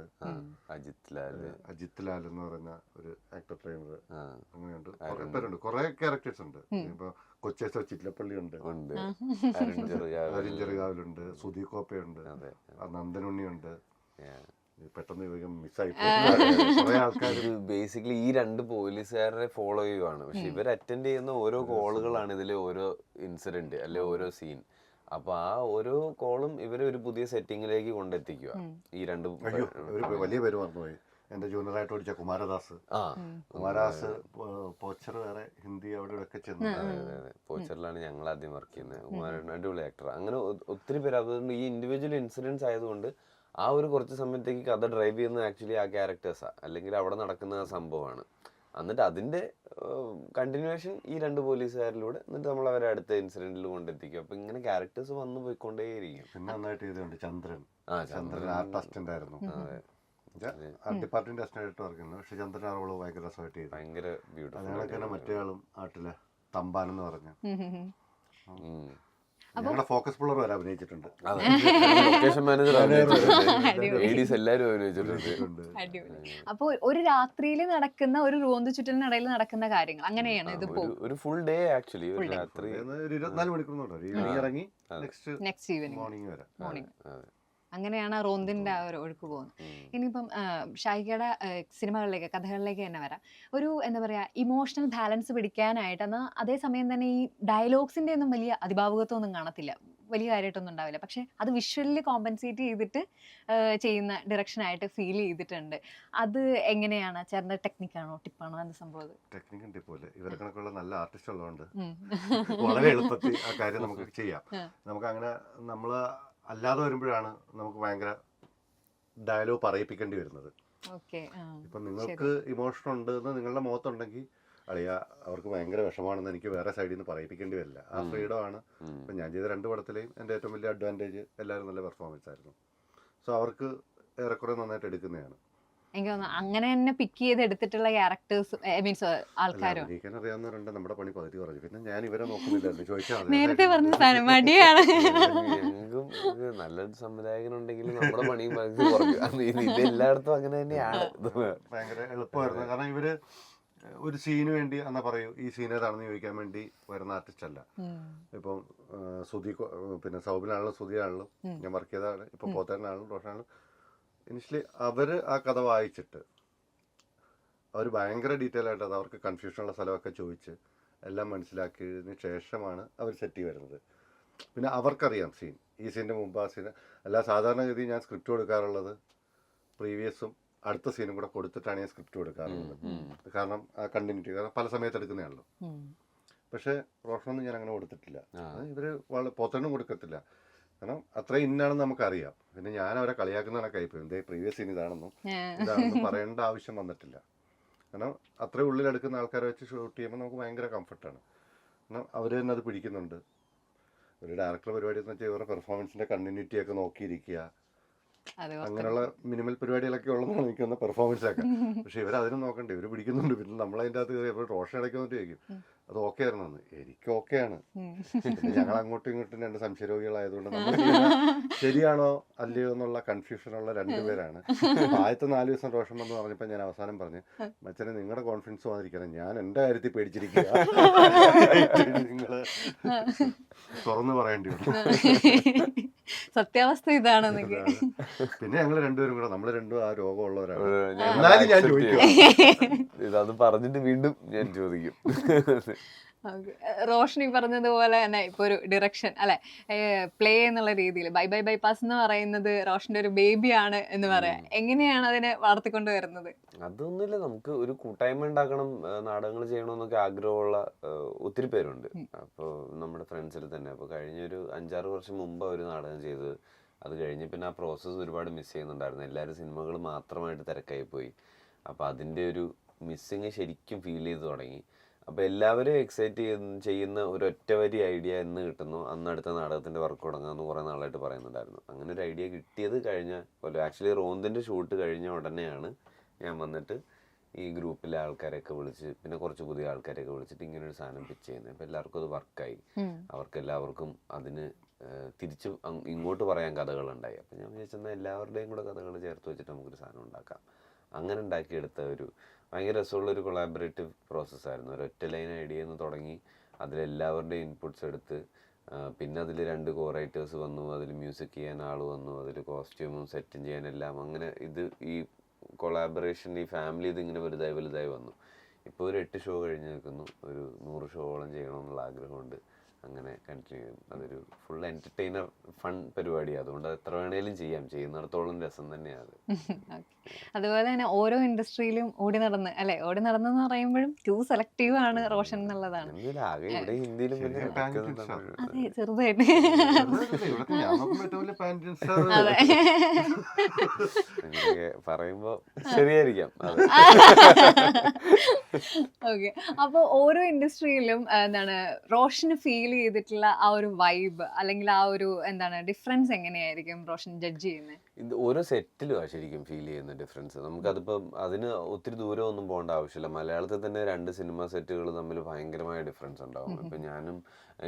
അജിത് ലാൽ അജിത് ലാൽ എന്ന് പറയുന്ന ഒരു ആക്ടർ ട്രെയിനർ അങ്ങനെയുണ്ട്. കുറെ പേരുണ്ട്. കുറെ ക്യാരക്ടേഴ്സ് ഉണ്ട്. ഇപ്പൊ കൊച്ചേശ്വർ ചിറ്റലപ്പള്ളി ഉണ്ട്. അരിഞ്ചെറുകാവിലുണ്ട് സുധി കോപ്പയുണ്ട്. നന്ദനുണ്ണി ഉണ്ട്. നന്ദനുണ്ണിയുണ്ട് പെട്ടെന്ന് വേഗം മിസ്സായി ബേസിക്കലി ഈ രണ്ട് പോലീസുകാരെ ഫോളോ ചെയ്യുവാണ്. പക്ഷെ ഇവർ അറ്റൻഡ് ചെയ്യുന്ന ഓരോ കോളുകളാണ് ഇതിലെ ഓരോ ഇൻസിഡന്റ് അല്ലെ ഓരോ സീൻ അപ്പൊ ആ ഓരോ കോളും ഇവരെ ഒരു പുതിയ സെറ്റിംഗിലേക്ക് കൊണ്ടെത്തിക്കുക ഈ രണ്ട് ഒരു വലിയ പേര് മറന്നുപോയി. എന്റെ ജൂനിയറായിട്ട് ഓടിച്ച കുമാരദാസ്. ആ. കുമാരദാസ് പോച്ചർ വേറെ ഹിന്ദി അവിടെ ഒക്കെ ചെന്നു പോച്ചറിലാണ് ഞങ്ങൾ ആദ്യം വർക്ക് ചെയ്യുന്നത്. കുമാരൻ അടിപൊളി ആക്ടർ അങ്ങനെ ഒത്തിരി പേര്. അതുകൊണ്ട് ഈ ഇൻഡിവിജ്വൽ ഇൻസിഡൻസ് ആയതുകൊണ്ട് ആ ഒരു കുറച്ച് സമയത്തേക്ക് കഥ ഡ്രൈവ് ചെയ്യുന്ന ആക്ച്വലി ആ ക്യാരക്ടേഴ്സാ അല്ലെങ്കിൽ അവിടെ നടക്കുന്ന ആ സംഭവമാണ്. എന്നിട്ട് അതിന്റെ കണ്ടിന്യൂവേഷൻ ഈ രണ്ട് പോലീസുകാരിലൂടെ എന്നിട്ട് നമ്മൾ അവരെ അടുത്ത ഇൻസിഡന്റിൽ കൊണ്ടെത്തിക്കും. അപ്പൊ ഇങ്ങനെ ക്യാരക്ടേഴ്സ് വന്നു പോയിക്കൊണ്ടേയിരിക്കും. പിന്നെ നന്നായിട്ട് ചെയ്തിട്ടുണ്ട് ചന്ദ്രൻ. ആ ചന്ദ്രൻ ആർട്ട് അസിസ്റ്റന്റ് ആയിരുന്നു. ആർട്ട് ഡിപ്പാർട്ട്മെന്റ് അസിസ്റ്റന്റ് ആയിട്ട് വർക്ക് ചെയ്യുന്നു പക്ഷെ ചന്ദ്രൻ ആ റോൾ ഭയങ്കര രസമായിട്ട് ചെയ്തു. ഭയങ്കര അതുകൊണ്ടൊക്കെ തന്നെ മറ്റേ ആളും ആട്ടിലെ തമ്പാൻ എന്ന് പറഞ്ഞു ഞങ്ങളുടെ ഫോക്കസ് പുള്ളർ വരെ അഭിനയിച്ചിട്ടുണ്ട്. Location manager. ലേഡീസ് അഭിനയിച്ചിട്ടുണ്ട്. അഭിനയിച്ചിട്ടുണ്ട്. അടിപൊളി. അപ്പൊ ഒരു രാത്രിയിൽ നടക്കുന്ന ഒരു റോന്ത് ചുറ്റലിനിടയിൽ നടക്കുന്ന കാര്യങ്ങൾ അങ്ങനെയാണ് ഇത് ഇതിപ്പോ ഒരു- ഫുൾ ഡേ ആക്ച്വലി ഒരു രാത്രി. ഇരുപത്തിനാല് മണിക്കൂർ ഇറങ്ങി നെക്സ്റ്റ് നെക്സ്റ്റ് ഈവനിങ് മോർണിംഗ് വരെ. മോർണിംഗ് അതെ. അങ്ങനെയാണ് ആ റോന്തിന്റെ ആ ഒരു ഒഴുക്ക് പോകുന്നത്. ഇനിയിപ്പം ഷായികയുടെ സിനിമകളിലേക്ക് കഥകളിലേക്ക് തന്നെ വരാം. ഒരു എന്താ പറയുക ഇമോഷണൽ ബാലൻസ് പിടിക്കാനായിട്ട് എന്നാൽ അതേസമയം തന്നെ ഈ ഡയലോഗ്സിന്റെ ഒന്നും വലിയ അതിഭാവുകത്വം ഒന്നും കാണത്തില്ല. വലിയ കാര്യമായിട്ടൊന്നും ഉണ്ടാവില്ല. പക്ഷേ അത് വിഷ്വലി കോമ്പൻസേറ്റ് ചെയ്തിട്ട് ചെയ്യുന്ന ഡയറക്ഷനായിട്ട് ഫീൽ ചെയ്തിട്ടുണ്ട്. അത് എങ്ങനെയാണ്? ചേർന്ന ടെക്നിക്കാണോ ടിപ്പാണോ എന്താ സംഭവം? ടെക്നിക്കും ടിപ്പോലെ ഇവരെ കണക്കുള്ള നല്ല ആർട്ടിസ്റ്റ് ഉള്ളതുകൊണ്ട് വളരെ എളുപ്പത്തിൽ ആ കാര്യം നമുക്ക് ചെയ്യാം. നമുക്ക് അങ്ങനെ നമ്മൾ അല്ലാതെ വരുമ്പോഴാണ് നമുക്ക് ഭയങ്കര ഡയലോഗ് പറയിപ്പിക്കേണ്ടി വരുന്നത്. ഇപ്പം നിങ്ങൾക്ക് ഇമോഷൻ ഉണ്ട് എന്ന് നിങ്ങളുടെ മുഖത്തുണ്ടെങ്കിൽ അളിയ അവർക്ക് ഭയങ്കര വിഷമാണെന്ന് എനിക്ക് വേറെ സൈഡിൽ നിന്ന് പറയിപ്പിക്കേണ്ടി വരില്ല ആ. ഫ്രീഡം ആണ്. ഇപ്പം ഞാൻ ചെയ്ത രണ്ട് പടത്തിലെയും എന്റെ ഏറ്റവും വലിയ അഡ്വാന്റേജ് എല്ലാവരും നല്ല പെർഫോമൻസ് ആയിരുന്നു സോ അവർക്ക് ഏറെക്കുറെ നന്നായിട്ട് എടുക്കുന്നതാണ് എനിക്ക് തോന്നുന്നു അങ്ങനെ തന്നെ പിക്ക് ചെയ്ത് എടുത്തിട്ടുള്ള ക്യാരക്ടേഴ്സ് മീൻസ് ആൾക്കാരും. അറിയാവുന്നവരുണ്ട് നമ്മുടെ പണി പകുതി പറഞ്ഞു പിന്നെ ഞാൻ ഇവരെ നോക്കുന്നില്ലായിരുന്നു ചോദിച്ചാൽ. നേരത്തെ പറഞ്ഞ സാധനം മടിയാണ്. നല്ലൊരു സംവിധായകനുണ്ടെങ്കിൽ നമ്മുടെ പണിയും പകുതി കുറയ്ക്കും ഇത് എല്ലായിടത്തും അങ്ങനെ തന്നെയാണ്. ഭയങ്കര എളുപ്പമായിരുന്നു. കാരണം ഇവർ ഒരു സീന് വേണ്ടി എന്നാ പറയൂ ഈ സീൻ ഏതാണെന്ന് ചോദിക്കാൻ വേണ്ടി വരുന്ന ആർട്ടിസ്റ്റ് അല്ല. ഇപ്പം സുധി പിന്നെ സൗബിനാണല്ലോ സുധിയാണല്ലോ ഞാൻ വർക്ക് ചെയ്തതാണ് ഇപ്പൊ പോത്തേനാണല്ലോ റോഷനാണെങ്കിലും ഇനിഷ്യലി അവർ ആ കഥ വായിച്ചിട്ട് അവർ ഭയങ്കര ഡീറ്റെയിൽ ആയിട്ട് അത് അവർക്ക് കൺഫ്യൂഷനുള്ള സ്ഥലമൊക്കെ ചോദിച്ച് എല്ലാം മനസ്സിലാക്കിയതിന് ശേഷമാണ് അവർ സെറ്റ് ചെയ്ത് വരുന്നത്. പിന്നെ അവർക്കറിയാം സീൻ ഈ സീനിന്റെ മുമ്പ് ആ സീൻ അല്ല സാധാരണഗതി ഞാൻ സ്ക്രിപ്റ്റ് കൊടുക്കാറുള്ളത് പ്രീവിയസും അടുത്ത സീനും കൂടെ കൊടുത്തിട്ടാണ് ഞാൻ സ്ക്രിപ്റ്റ് കൊടുക്കാറുള്ളത്. കാരണം ആ കണ്ടിന്യൂറ്റി കാരണം പല സമയത്ത് എടുക്കുന്നതാണല്ലോ പക്ഷെ റോഷനൊന്നും ഞാൻ അങ്ങനെ കൊടുത്തിട്ടില്ല. ഇവർ ഇവർ വളരെ പൊത്തണ്ണും കൊടുക്കത്തില്ല. കാരണം അത്രയും ഇന്നാണെന്ന് നമുക്കറിയാം. പിന്നെ ഞാൻ അവരെ കളിയാക്കുന്നതാണ് പോയി എന്തേ പ്രീവിയസ് സീൻ ഇതാണെന്നും. ഇതാണെന്നും പറയേണ്ട ആവശ്യം വന്നിട്ടില്ല. കാരണം അത്രയും ഉള്ളിലെടുക്കുന്ന ആൾക്കാരെ വെച്ച് ഷൂട്ട് ചെയ്യുമ്പോൾ നമുക്ക് ഭയങ്കര കംഫർട്ടാണ് കാരണം അവർ തന്നെ അത് പിടിക്കുന്നുണ്ട്. ഒരു ഡയറക്ടർ പരിപാടി എന്ന് വെച്ചാൽ ഇവരുടെ പെർഫോമൻസിന്റെ കണ്ടിന്യൂറ്റി ഒക്കെ നോക്കിയിരിക്കുക. അങ്ങനെയുള്ള മിനിമൽ പരിപാടികളൊക്കെ ഉള്ളതാണ് എനിക്ക് പെർഫോമൻസ് ഒക്കെ. പക്ഷെ ഇവർ അതിനും നോക്കണ്ടേ? ഇവർ പിടിക്കുന്നുണ്ട്. പിന്നെ നമ്മളതിന്റെ അകത്ത് റോഷൻ ഇടയ്ക്ക് വന്നിട്ട് ചോദിക്കും അത് ഓക്കെ ആയിരുന്നു എന്ന്. എനിക്ക് ഓക്കെയാണ്. ഞങ്ങൾ അങ്ങോട്ടും ഇങ്ങോട്ടും രണ്ട് സംശയരോഗികളായതുകൊണ്ട് നമ്മൾ ശരിയാണോ അല്ലയോ എന്നുള്ള കൺഫ്യൂഷനുള്ള രണ്ടുപേരാണ് ആദ്യത്തെ നാല് ദിവസം റോഷൻ എന്ന് പറഞ്ഞപ്പോൾ ഞാൻ അവസാനം പറഞ്ഞു മച്ചനെ നിങ്ങളുടെ കോൺഫിഡൻസ് വന്നിരിക്കണം. ഞാൻ എന്റെ കാര്യത്തിൽ പേടിച്ചിരിക്കുക. നിങ്ങൾ തുറന്നു പറയേണ്ടി വരും സത്യാവസ്ഥ ഇതാണ്. പിന്നെ ഞങ്ങൾ രണ്ടുപേരും കൂടെ നമ്മൾ രണ്ടും ആ രോഗമുള്ളവരാണ്. എന്നാലും ഞാൻ ചോദിക്കും. ഇതത് പറഞ്ഞിട്ട് വീണ്ടും ഞാൻ ചോദിക്കും. റോഷനി പറഞ്ഞതുപോലെ തന്നെ ഇപ്പോൾ ഒരു ഡിറക്ഷൻ അല്ലെ? പ്ലേ എന്നുള്ള രീതിയിൽ ബൈ ബൈ ബൈപ്പാസ് എന്ന് പറയുന്നത് റോഷന്റെ ഒരു ബേബിയാണ് എന്ന് പറയാം. എങ്ങനെയാണ് അതിനെ വളർത്തിക്കൊണ്ട് വരുന്നത്? അതൊന്നുമില്ല നമുക്ക് ഒരു കൂട്ടായ്മ ഉണ്ടാക്കണം നാടകങ്ങൾ ചെയ്യണമെന്നൊക്കെ ആഗ്രഹമുള്ള ഒത്തിരി പേരുണ്ട്. അപ്പോൾ നമ്മുടെ ഫ്രണ്ട്സിൽ തന്നെ. അപ്പോൾ കഴിഞ്ഞൊരു അഞ്ചാറ് വർഷം മുമ്പ് ഒരു നാടകം ചെയ്ത് അത് കഴിഞ്ഞ് പിന്നെ ആ പ്രോസസ്സ് ഒരുപാട് മിസ് ചെയ്യുന്നുണ്ടായിരുന്നു. എല്ലാവരും സിനിമകൾ മാത്രമായിട്ട് തിരക്കായി പോയി. അപ്പോൾ അതിന്റെ ഒരു മിസ്സിങ് ശരിക്കും ഫീൽ ചെയ്ത് തുടങ്ങി. അപ്പോൾ എല്ലാവരും എക്സൈറ്റ് ചെയ്യുന്ന ചെയ്യുന്ന ഒരു ഒറ്റവരി ഐഡിയ എന്ന് കിട്ടുന്നു. അന്ന് അടുത്ത നാടകത്തിന്റെ വർക്ക് തുടങ്ങാമെന്ന് കുറേ നാളായിട്ട് പറയുന്നുണ്ടായിരുന്നു. അങ്ങനെ ഒരു ഐഡിയ കിട്ടിയത് കഴിഞ്ഞ കൊല്ലം. ആക്ച്വലി റോന്തിന്റെ ഷൂട്ട് കഴിഞ്ഞ ഉടനെയാണ് ഞാൻ വന്നിട്ട് ഈ ഗ്രൂപ്പിലെ ആൾക്കാരെയൊക്കെ വിളിച്ച് പിന്നെ കുറച്ച് പുതിയ ആൾക്കാരെയൊക്കെ വിളിച്ചിട്ട് ഇങ്ങനെ ഒരു സാധനം പിച്ച് ചെയ്യുന്നത്. അപ്പോൾ എല്ലാവർക്കും അത് വർക്കായി. അവർക്ക് എല്ലാവർക്കും അതിന് തിരിച്ച് ഇങ്ങോട്ട് പറയാൻ കഥകൾ ഉണ്ടായി അപ്പം ഞാൻ വിചാരിച്ചെന്നാൽ എല്ലാവരുടെയും കൂടെ കഥകൾ ചേർത്ത് വെച്ചിട്ട് നമുക്കൊരു സാധനം ഉണ്ടാക്കാം. അങ്ങനെ ഉണ്ടാക്കിയെടുത്ത ഒരു ഭയങ്കര രസമുള്ളൊരു കൊളാബറേറ്റീവ് പ്രോസസ്സായിരുന്നു ഒരു ഒറ്റ ലൈൻ ഐഡിയ എന്ന് തുടങ്ങി അതിലെല്ലാവരുടെയും ഇൻപുട്സ് എടുത്ത് പിന്നെ അതിൽ രണ്ട് കോ റൈറ്റേഴ്സ് വന്നു അതിൽ മ്യൂസിക് ചെയ്യാൻ ആൾ വന്നു അതിൽ കോസ്റ്റ്യൂമും സെറ്റും ചെയ്യാൻ എല്ലാം. അങ്ങനെ ഇത് ഈ കൊളാബറേഷൻ ഈ ഫാമിലി ഇതിങ്ങനെ വലുതായി വലുതായി വന്നു. ഇപ്പോൾ ഒരു എട്ട് ഷോ കഴിഞ്ഞ് നിൽക്കുന്നു ഒരു നൂറ് ഷോയോളം ചെയ്യണമെന്നുള്ള ആഗ്രഹമുണ്ട്. അങ്ങനെ കണ്ടിന്യൂ ചെയ്യും അതൊരു ഫുൾ എന്റർടൈനർ ഫൺ പരിപാടിയാണ് അതുകൊണ്ട് അത് എത്ര വേണേലും ചെയ്യാം. ചെയ്യുന്നിടത്തോളം രസം തന്നെയാണ് അതുപോലെ തന്നെ ഓരോ ഇൻഡസ്ട്രിയിലും ഓടി നടന്ന് അല്ലെ? ഓടി നടന്നെന്ന് പറയുമ്പോഴും ടു സെലക്റ്റീവ് ആണ് റോഷൻ എന്നുള്ളതാണ്. അതെ ചെറുതായിട്ട്. പറയുമ്പോ ശരിയായിരിക്കാം. ഓക്കെ അപ്പോൾ ഓരോ ഇൻഡസ്ട്രിയിലും എന്താണ് റോഷന് ഫീൽ ചെയ്തിട്ടുള്ള ആ ഒരു വൈബ് അല്ലെങ്കിൽ ആ ഒരു എന്താണ് ഡിഫറൻസ് എങ്ങനെയായിരിക്കും റോഷൻ ജഡ്ജ് ചെയ്യുന്നത് ഇത് ഓരോ സെറ്റിലും ആ ശരിക്കും ഫീൽ ചെയ്യുന്ന ഡിഫറൻസ് നമുക്കതിപ്പം അതിന് ഒത്തിരി ദൂരം ഒന്നും പോകേണ്ട ആവശ്യമില്ല. മലയാളത്തിൽ തന്നെ രണ്ട് സിനിമ സെറ്റുകൾ തമ്മിൽ ഭയങ്കരമായ ഡിഫറൻസ് ഉണ്ടാവും. ഇപ്പം ഞാനും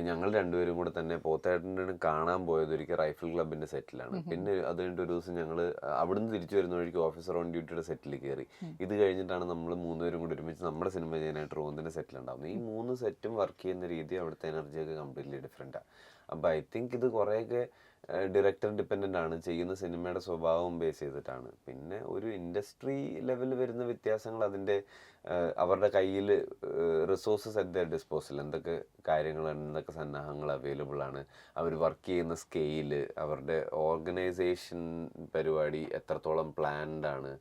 ഞങ്ങൾ രണ്ടുപേരും കൂടെ തന്നെ പോത്തേട്ടന്റെ കാണാൻ പോയത് ഒരിക്കൽ റൈഫിൾ ക്ലബിന്റെ സെറ്റിലാണ്. പിന്നെ അത് കഴിഞ്ഞിട്ട് ഒരു ദിവസം ഞങ്ങൾ അവിടുന്ന് തിരിച്ചു വരുന്ന വഴിക്ക് ഓഫീസർ ഓൺ ഡ്യൂട്ടിയുടെ സെറ്റിൽ കയറി ഇത് കഴിഞ്ഞിട്ടാണ് നമ്മൾ മൂന്നുപേരും കൂടി ഒരുമിച്ച് നമ്മുടെ സിനിമ ചെയ്യാനായിട്ട് റോന്തിന്റെ സെറ്റിലുണ്ടാവുന്നത്. ഈ മൂന്ന് സെറ്റും വർക്ക് ചെയ്യുന്ന രീതി അവിടുത്തെ എനർജിയൊക്കെ കംപ്ലീറ്റ്ലി ഡിഫറെന്റാണ് അപ്പോൾ ഐ തിങ്ക് ഇത് കുറേയൊക്കെ ഡയറക്ടർ ഡിപ്പെൻഡന്റ് ആണ്. ചെയ്യുന്ന സിനിമയുടെ സ്വഭാവം ബേസ് ചെയ്തിട്ടാണ്. പിന്നെ ഒരു ഇൻഡസ്ട്രി ലെവൽ വരുന്ന വ്യത്യാസങ്ങൾ അതിന്റെ അവരുടെ കയ്യിൽ റിസോഴ്സസ് അറ്റ് ഡിസ്പോസൽ എന്തൊക്കെ കാര്യങ്ങൾ എന്തൊക്കെ സന്നാഹങ്ങൾ അവൈലബിൾ ആണ്. അവർ വർക്ക് ചെയ്യുന്ന സ്കെയിൽ അവരുടെ ഓർഗനൈസേഷൻ പരിപാടി എത്രത്തോളം പ്ലാൻഡ് ആണ്.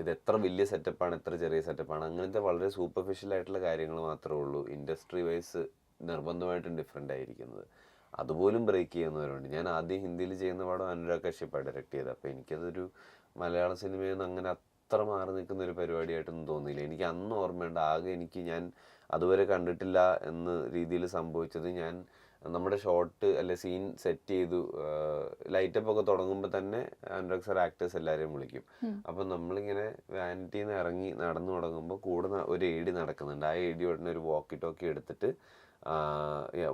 ഇത് എത്ര വലിയ സെറ്റപ്പാണ് എത്ര ചെറിയ സെറ്റപ്പാണ് അങ്ങനത്തെ വളരെ സൂപ്പർഫിഷ്യൽ ആയിട്ടുള്ള കാര്യങ്ങൾ മാത്രമേ ഉള്ളൂ. ഇൻഡസ്ട്രി വൈസ് നിർബന്ധമായിട്ടും ഡിഫറെന്റ് ആയിരിക്കുന്നത്. അതുപോലും ബ്രേക്ക് ചെയ്യുന്നവരുണ്ട് ഞാൻ ആദ്യം ഹിന്ദിയിൽ ചെയ്യുന്ന പടം അനുരാഗ് കശ്യപ്പാണ് ഡയറക്റ്റ് ചെയ്തത്. അപ്പോൾ എനിക്കതൊരു മലയാള സിനിമയിൽ നിന്ന് അങ്ങനെ അത്ര മാറി നിൽക്കുന്ന ഒരു പരിപാടിയായിട്ടൊന്നും തോന്നിയില്ല. എനിക്ക് അന്ന് ഓർമ്മയുണ്ട് ആകെ എനിക്ക് ഞാൻ അതുവരെ കണ്ടിട്ടില്ല എന്ന രീതിയിൽ സംഭവിച്ചത് ഞാൻ നമ്മുടെ ഷോട്ട് അല്ലെ സീൻ സെറ്റ് ചെയ്തു ലൈറ്റപ്പ് ഒക്കെ തുടങ്ങുമ്പോൾ തന്നെ അനുരാഗ് സാർ ആക്ടേഴ്സ് എല്ലാവരെയും വിളിക്കും. അപ്പം നമ്മളിങ്ങനെ വാനിറ്റിയിൽ നിന്ന് ഇറങ്ങി നടന്നു തുടങ്ങുമ്പോൾ കൂടെ ഒരു ഡി നടക്കുന്നുണ്ട്. ആ ഉടനെ ഒരു വാക്കി ടോക്കി എടുത്തിട്ട്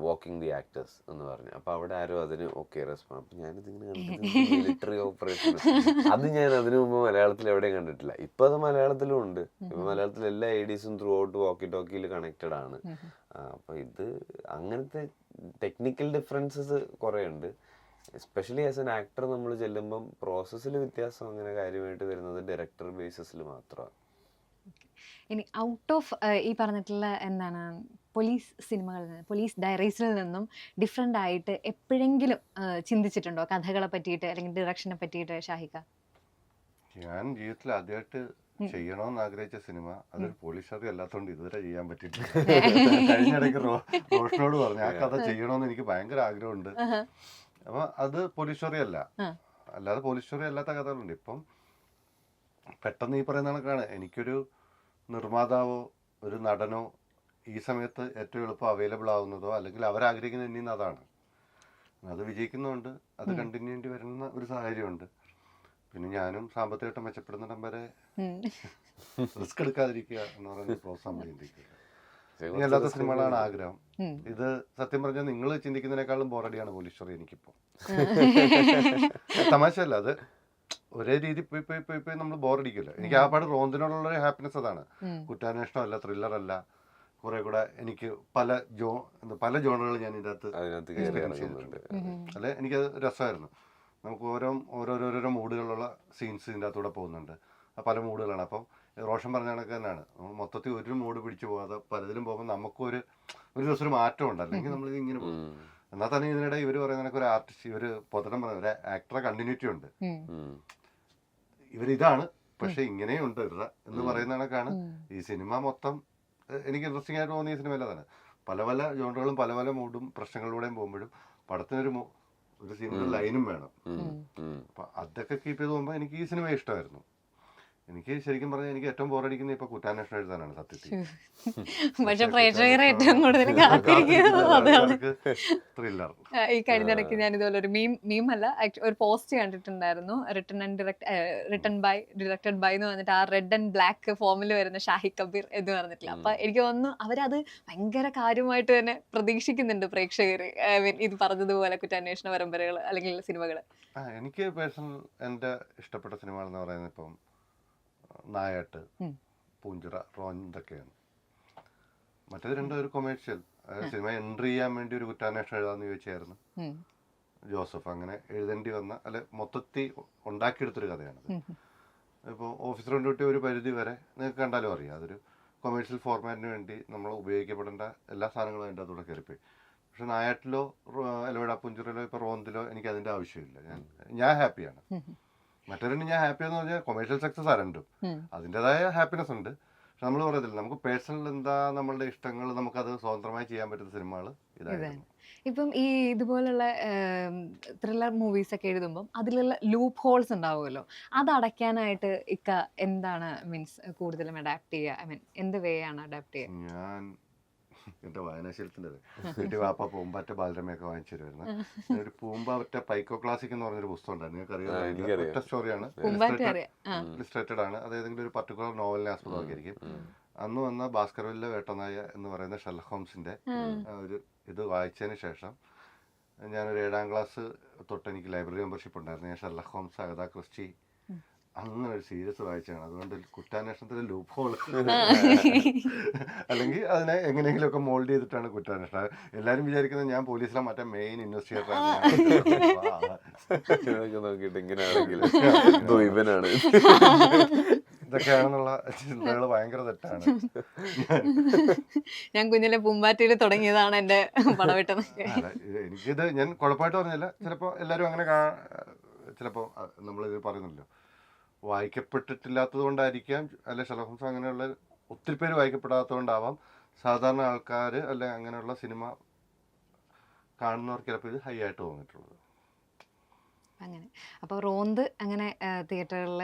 വാക്കിംഗ് ദി ആക്ടേഴ്സ് എന്ന് പറഞ്ഞു. അപ്പോൾ അവിടെ ആരോ അതിന് ഓക്കെ റെസ്പോണ്ട് അപ്പം ഞാനിതിങ്ങനെ കണ്ടിട്ട് മിലിറ്ററി ഓപ്പറേഷൻ അത് ഞാൻ അതിനു മുമ്പ് മലയാളത്തിൽ എവിടെയും കണ്ടിട്ടില്ല. ഇപ്പൊ അത് മലയാളത്തിലും ഉണ്ട്. ഇപ്പൊ മലയാളത്തിൽ എല്ലാ ഐഡിയസും ത്രൂ ഔട്ട് വാക്കി ടോക്കിയിൽ കണക്റ്റഡ് ആണ്. അപ്പോൾ അപ്പൊ ഇത് അങ്ങനത്തെ ടെക്നിക്കൽ ഡിഫറൻസസ് കുറേ ഉണ്ട് എസ്പെഷ്യലി ആസ് എൻ ആക്ടർ നമ്മൾ ചെല്ലുമ്പം പ്രോസസ്സിൽ വ്യത്യാസം അങ്ങനെ കാര്യമായിട്ട് വരുന്നത് ഡയറക്ടർ ബേസിസിൽ മാത്രമാണ്. ഇനി ഔട്ട് ഓഫ് ഈ പറഞ്ഞിട്ടുള്ള എന്താണ് പോലീസ് സിനിമകളിൽ നിന്ന് പോലീസ് ഡയറീസിൽ നിന്നും ഡിഫറെന്റ് ആയിട്ട് എപ്പോഴെങ്കിലും ചിന്തിച്ചിട്ടുണ്ടോ? കഥകളെ പറ്റിയിട്ട് അല്ലെങ്കിൽ ഡിറക്ഷനെ പറ്റിയിട്ട് ഷാഹിക ഞാൻ ജീവിതത്തിൽ ആദ്യമായിട്ട് ചെയ്യണമെന്ന് ആഗ്രഹിച്ച സിനിമ അതൊരു പോലീസ് കഥ അല്ലാത്തതുകൊണ്ട് ഇതുവരെ ചെയ്യാൻ പറ്റിയിട്ടില്ല. കഴിഞ്ഞിടയ്ക്ക് റോഷനോട് പറഞ്ഞു ആ കഥ ചെയ്യണമെന്ന് എനിക്ക് ഭയങ്കര ആഗ്രഹമുണ്ട്. അപ്പൊ അത് പോലീഷറി അല്ല. അല്ലാതെ അല്ലാതെ പോലീഷറി അല്ലാത്ത കഥകളുണ്ട്. ഇപ്പം പെട്ടെന്ന് ഈ പറയുന്ന കണക്കാണ്. എനിക്കൊരു നിർമ്മാതാവോ ഒരു നടനോ ഈ സമയത്ത് ഏറ്റവും എളുപ്പം അവൈലബിൾ ആവുന്നതോ അല്ലെങ്കിൽ അവരാഗ്രഹിക്കുന്ന ഇനിയും അതാണ്. അത് വിജയിക്കുന്നുണ്ട് അത് കണ്ടിന്യൂ ചെയ്യേണ്ടി വരുന്ന ഒരു സാഹചര്യമുണ്ട്. പിന്നെ ഞാനും സാമ്പത്തികമായിട്ട് മെച്ചപ്പെടുന്നിടം വരെ. റിസ്ക് എടുക്കാതിരിക്കുക എന്ന് പറയുന്ന പ്രോത്സാഹനം ചിന്തിക്കുക പക്ഷേ ഇനി കുറച്ച് അല്ലാത്ത സിനിമകളാണ് ആഗ്രഹം. ഇത് സത്യം പറഞ്ഞാൽ നിങ്ങൾ ചിന്തിക്കുന്നതിനേക്കാളും ബോറടിയാണ് പോലീസ് സ്റ്റോറി എനിക്കിപ്പോ തമാശയല്ല അത് ഒരേ രീതി പോയി പോയി പോയി പോയി നമ്മൾ ബോറടിക്കില്ല എനിക്ക് ആ പാട് റോന്തിനോടുള്ള ഒരു ഹാപ്പിനെസ് അതാണ്. കുറ്റാന്വേഷണം അല്ല ത്രില്ലർ അല്ല കുറെ കൂടെ എനിക്ക് പല ജോ പല ജോണുകൾ ഞാൻ ഇതിന്റെ അകത്ത് ഉം. അല്ലെ എനിക്കത് രസമായിരുന്നു. നമുക്ക് ഓരോ ഓരോരോരോ മൂഡുകളുള്ള സീൻസ് ഇതിന്റെ അകത്തൂടെ പോകുന്നുണ്ട്. ആ പല മൂഡുകളാണ് അപ്പം റോഷൻ പറഞ്ഞ കണക്ക് തന്നെയാണ്. നമ്മൾ മൊത്തത്തിൽ ഒരു മൂഡ് പിടിച്ചു പോകാതെ പലതിലും പോകുമ്പോൾ നമുക്കൊരു ഒരു ദിവസം ഒരു മാറ്റം ഉണ്ട് അല്ലെങ്കിൽ നമ്മൾ ഇങ്ങനെ പോകും. എന്നാൽ തന്നെ ഇതിനിടെ ഇവർ പറയുന്ന കണക്ക് ഒരു ആർട്ടിസ്റ്റ് ഇവർ പൊതുടം പറഞ്ഞ ഒരു ആക്ടറെ കണ്ടിന്യൂറ്റി ഉണ്ട്. ഇവരിതാണ്. പക്ഷെ ഇങ്ങനെയുണ്ട്. ഇവരുടെ എന്ന്. പറയുന്ന കണക്കാണ്. ഈ സിനിമ മൊത്തം എനിക്ക് ഇൻട്രസ്റ്റിംഗ് ആയിട്ട് തോന്നിയ സിനിമ തന്നെ. പല പല ജോണറുകളും പല പല മൂഡും പ്രശ്നങ്ങളിലൂടെയും പോകുമ്പോഴും പടത്തിനൊരു ഒരു സിനിമ ലൈനും വേണം. അപ്പൊ അതൊക്കെ കീപ്പ് ചെയ്ത് പോകുമ്പോൾ എനിക്ക് ഈ സിനിമ ഇഷ്ടമായിരുന്നു. എനിക്ക് ശരിക്കും പറഞ്ഞാൽ എനിക്ക് ഏറ്റവും ബോറടിക്കുന്ന ഇപ്പൊ കുറ്റാന്വേഷണം എഴുതാനാണ് സത്യത്തിൽ. പക്ഷെ പ്രേക്ഷകർ ഏറ്റവും കൂടുതൽ ത്രില്ലർ ഈ കഴിഞ്ഞ ഇടയ്ക്ക് ഞാൻ ഇതുപോലെ ഒരു മീം മീം അല്ല ഒരു പോസ്റ്റ് കണ്ടിട്ടുണ്ടായിരുന്നു. Written and direct written by directed by എന്ന് പറഞ്ഞിട്ട് ആ റെഡ് ആൻഡ് ബ്ലാക്ക് ഫോമിൽ വരുന്ന ഷാഹി കബീർ എന്ന് പറഞ്ഞിട്ടില്ല. അപ്പൊ എനിക്ക് തോന്നുന്നു അവരത് ഭയങ്കര കാര്യമായിട്ട് തന്നെ പ്രതീക്ഷിക്കുന്നുണ്ട് പ്രേക്ഷകർ ഐ മീൻ ഇത് പറഞ്ഞതുപോലെ കുറ്റാന്വേഷണ പരമ്പരകൾ അല്ലെങ്കിൽ സിനിമകൾ എനിക്ക് പേഴ്സണൽ എന്റെ ഇഷ്ടപ്പെട്ട സിനിമകൾ എന്ന് പറയുന്നത് ഇപ്പം നായാട്ട്. പൂഞ്ചിറ റോൻ ഇതൊക്കെയാണ്. മറ്റേത് രണ്ടും ഒരു കൊമേഴ്ഷ്യൽ സിനിമ എൻട്രി ചെയ്യാൻ വേണ്ടി ഒരു കുറ്റാന്വേഷണം എഴുതാന്ന് ചോദിച്ചായിരുന്നു ജോസഫ് അങ്ങനെ എഴുതേണ്ടി വന്ന അല്ലെ മൊത്തത്തിൽ ഉണ്ടാക്കിയെടുത്തൊരു കഥയാണത്. ഇപ്പോൾ ഓഫീസർ ഡ്യൂട്ടി ഒരു പരിധി വരെ നിങ്ങൾക്ക് കണ്ടാലും അറിയാം. അതൊരു കൊമേഴ്ഷ്യൽ ഫോർമാറ്റിന് വേണ്ടി നമ്മൾ ഉപയോഗിക്കപ്പെടേണ്ട എല്ലാ സാധനങ്ങളും അതിന്റെ അതുകൂടെ കയറിപ്പോയി. പക്ഷെ നായാട്ടിലോ എലവട പുഞ്ചിറയിലോ ഇപ്പോൾ റോന്തിലോ എനിക്ക് അതിന്റെ ആവശ്യമില്ല. ഞാൻ ഞാൻ ഹാപ്പിയാണ് മറ്റൊരു ഞാൻ ഹാപ്പി എന്ന് പറഞ്ഞാൽ കൊമേഴ്ഷ്യൽ സക്സസ് ആ രണ്ടും അതിന്റെതായ ഹാപ്പിനെസ് ഉണ്ട്. പക്ഷെ നമ്മൾ പറയത്തില്ല. നമുക്ക് പേഴ്സണൽ എന്താ നമ്മളുടെ ഇഷ്ടങ്ങൾ നമുക്കത് സ്വതന്ത്രമായി ചെയ്യാൻ പറ്റുന്ന സിനിമകൾ ഇതായിരുന്നു. ഇപ്പം ഈ ഇതുപോലുള്ള ത്രില്ലർ മൂവീസ് ഒക്കെ എഴുതുമ്പം അതിലുള്ള ലൂപ്പ് ഹോൾസ് ഉണ്ടാവുമല്ലോ. അത് അടയ്ക്കാനായിട്ട് ഇക്ക എന്താണ് മീൻസ് കൂടുതലും അഡാപ്റ്റ് ചെയ്യുക? ഐ മീൻ എന്ത് വേ ആണ് അഡാപ്റ്റ് ചെയ്യുക? ഞാൻ എന്റെ വായനാശീലത്തിന്റെ വീട്ടിൽ വാപ്പ പൂമ്പാറ്റ ബാലരമയൊക്കെ വാങ്ങിച്ചു തരുമായിരുന്നു ഒരു പൂമ്പാറ്റ പൈക്കോ ക്ലാസിക് എന്ന് പറഞ്ഞൊരു പുസ്തകം ഉണ്ടായിരുന്നു നിങ്ങൾക്ക് അറിയാം. സ്റ്റോറിയാണ് ഇലിസ്ട്രേറ്റഡ് ആണ്. അത് ഏതെങ്കിലും ഒരു പർട്ടിക്കുലർ നോവലിനെ ആസ്പദമാക്കിയിരിക്കും. അന്ന് വന്ന ഭാസ്കർവില്ല വേട്ടനായ എന്ന് പറയുന്ന ഷെർലക് ഹോംസിന്റെ ഒരു ഇത് വായിച്ചതിന് ശേഷം ഞാനൊരു ഏഴാം ക്ലാസ് തൊട്ട് എനിക്ക് ലൈബ്രറി മെമ്പർഷിപ്പ് ഉണ്ടായിരുന്നു. ഞാൻ ഷെർലക് ഹോംസ് അഗത ക്രിസ്റ്റി അങ്ങനെ ഒരു സീരിയസ് വായിച്ചാണ്. അതുകൊണ്ട് കുറ്റാന്വേഷണത്തിലെ ലൂപ്പ് ഹോൾ അല്ലെങ്കിൽ അതിനെ എങ്ങനെയെങ്കിലുമൊക്കെ മോൾഡ് ചെയ്തിട്ടാണ് കുറ്റാന്വേഷണം. എല്ലാരും വിചാരിക്കുന്നത് ഞാൻ പോലീസിലെ മറ്റേ മെയിൻ ഇൻവെസ്റ്റിഗേറ്റർ നോക്കിയിട്ട് ഇങ്ങനെയാണെങ്കിൽ. ഇവനാണ്. ഇതൊക്കെയാണെന്നുള്ള ചിന്തകൾ ഭയങ്കര തെറ്റാണ്. ഞാൻ കുഞ്ഞിലെ പൂമ്പാറ്റയിൽ തുടങ്ങിയതാണ് എന്റെ ഇത് എനിക്കിത് ഞാൻ കുഴപ്പമായിട്ട് പറഞ്ഞില്ല. ചിലപ്പോ എല്ലാരും അങ്ങനെ ചിലപ്പോ നമ്മളിത് പറയുന്നല്ലോ വായിക്കപ്പെട്ടിട്ടില്ലാത്തത് കൊണ്ടായിരിക്കാം അല്ലെ ഷെലഹംസ് അങ്ങനെയുള്ള ഒത്തിരി പേര് വായിക്കപ്പെടാത്തത് കൊണ്ടാവാം സാധാരണ ആൾക്കാർ അല്ലെ അങ്ങനെയുള്ള സിനിമ കാണുന്നവർക്ക് ചിലപ്പോൾ ഇത് ഹൈ ആയിട്ട് തോന്നിയിട്ടുള്ളത്. അങ്ങനെ. അപ്പോൾ റോന്ത് അങ്ങനെ തിയേറ്ററുകളിൽ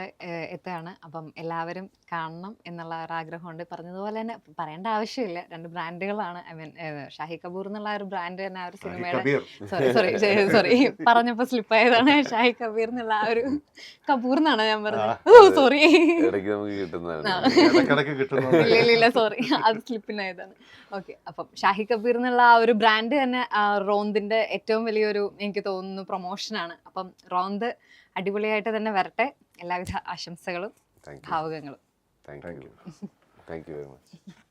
എത്തുകയാണ്. അപ്പം എല്ലാവരും കാണണം എന്നുള്ള ഒരു ആഗ്രഹമുണ്ട്. പറഞ്ഞതുപോലെ തന്നെ പറയേണ്ട ആവശ്യമില്ല. രണ്ട് ബ്രാൻഡുകളാണ്. ഐ മീൻ ഷാഹി കപൂർ എന്നുള്ള ഒരു ബ്രാൻഡ് തന്നെ ആ ഒരു സിനിമയുടെ സോറി സോറി സോറി. പറഞ്ഞപ്പോൾ സ്ലിപ്പായതാണ് ഷാഹി കപൂർ എന്നുള്ള ആ ഒരു കപൂർ എന്നാണ് ഞാൻ പറഞ്ഞത്. Oh sorry. ഇല്ല ഇല്ല സോറി. അത് സ്ലിപ്പിനായതാണ്. ഓക്കെ അപ്പം ഷാഹി കപൂർ എന്നുള്ള ആ ഒരു ബ്രാൻഡ് തന്നെ റോന്തിന്റെ ഏറ്റവും വലിയൊരു എനിക്ക് തോന്നുന്നു പ്രൊമോഷനാണ്. അപ്പം റോന്ത് അടിപൊളിയായിട്ട് തന്നെ വരട്ടെ. എല്ലാവിധ ആശംസകളും ഭാവുകങ്ങളും. Thank you thank you very much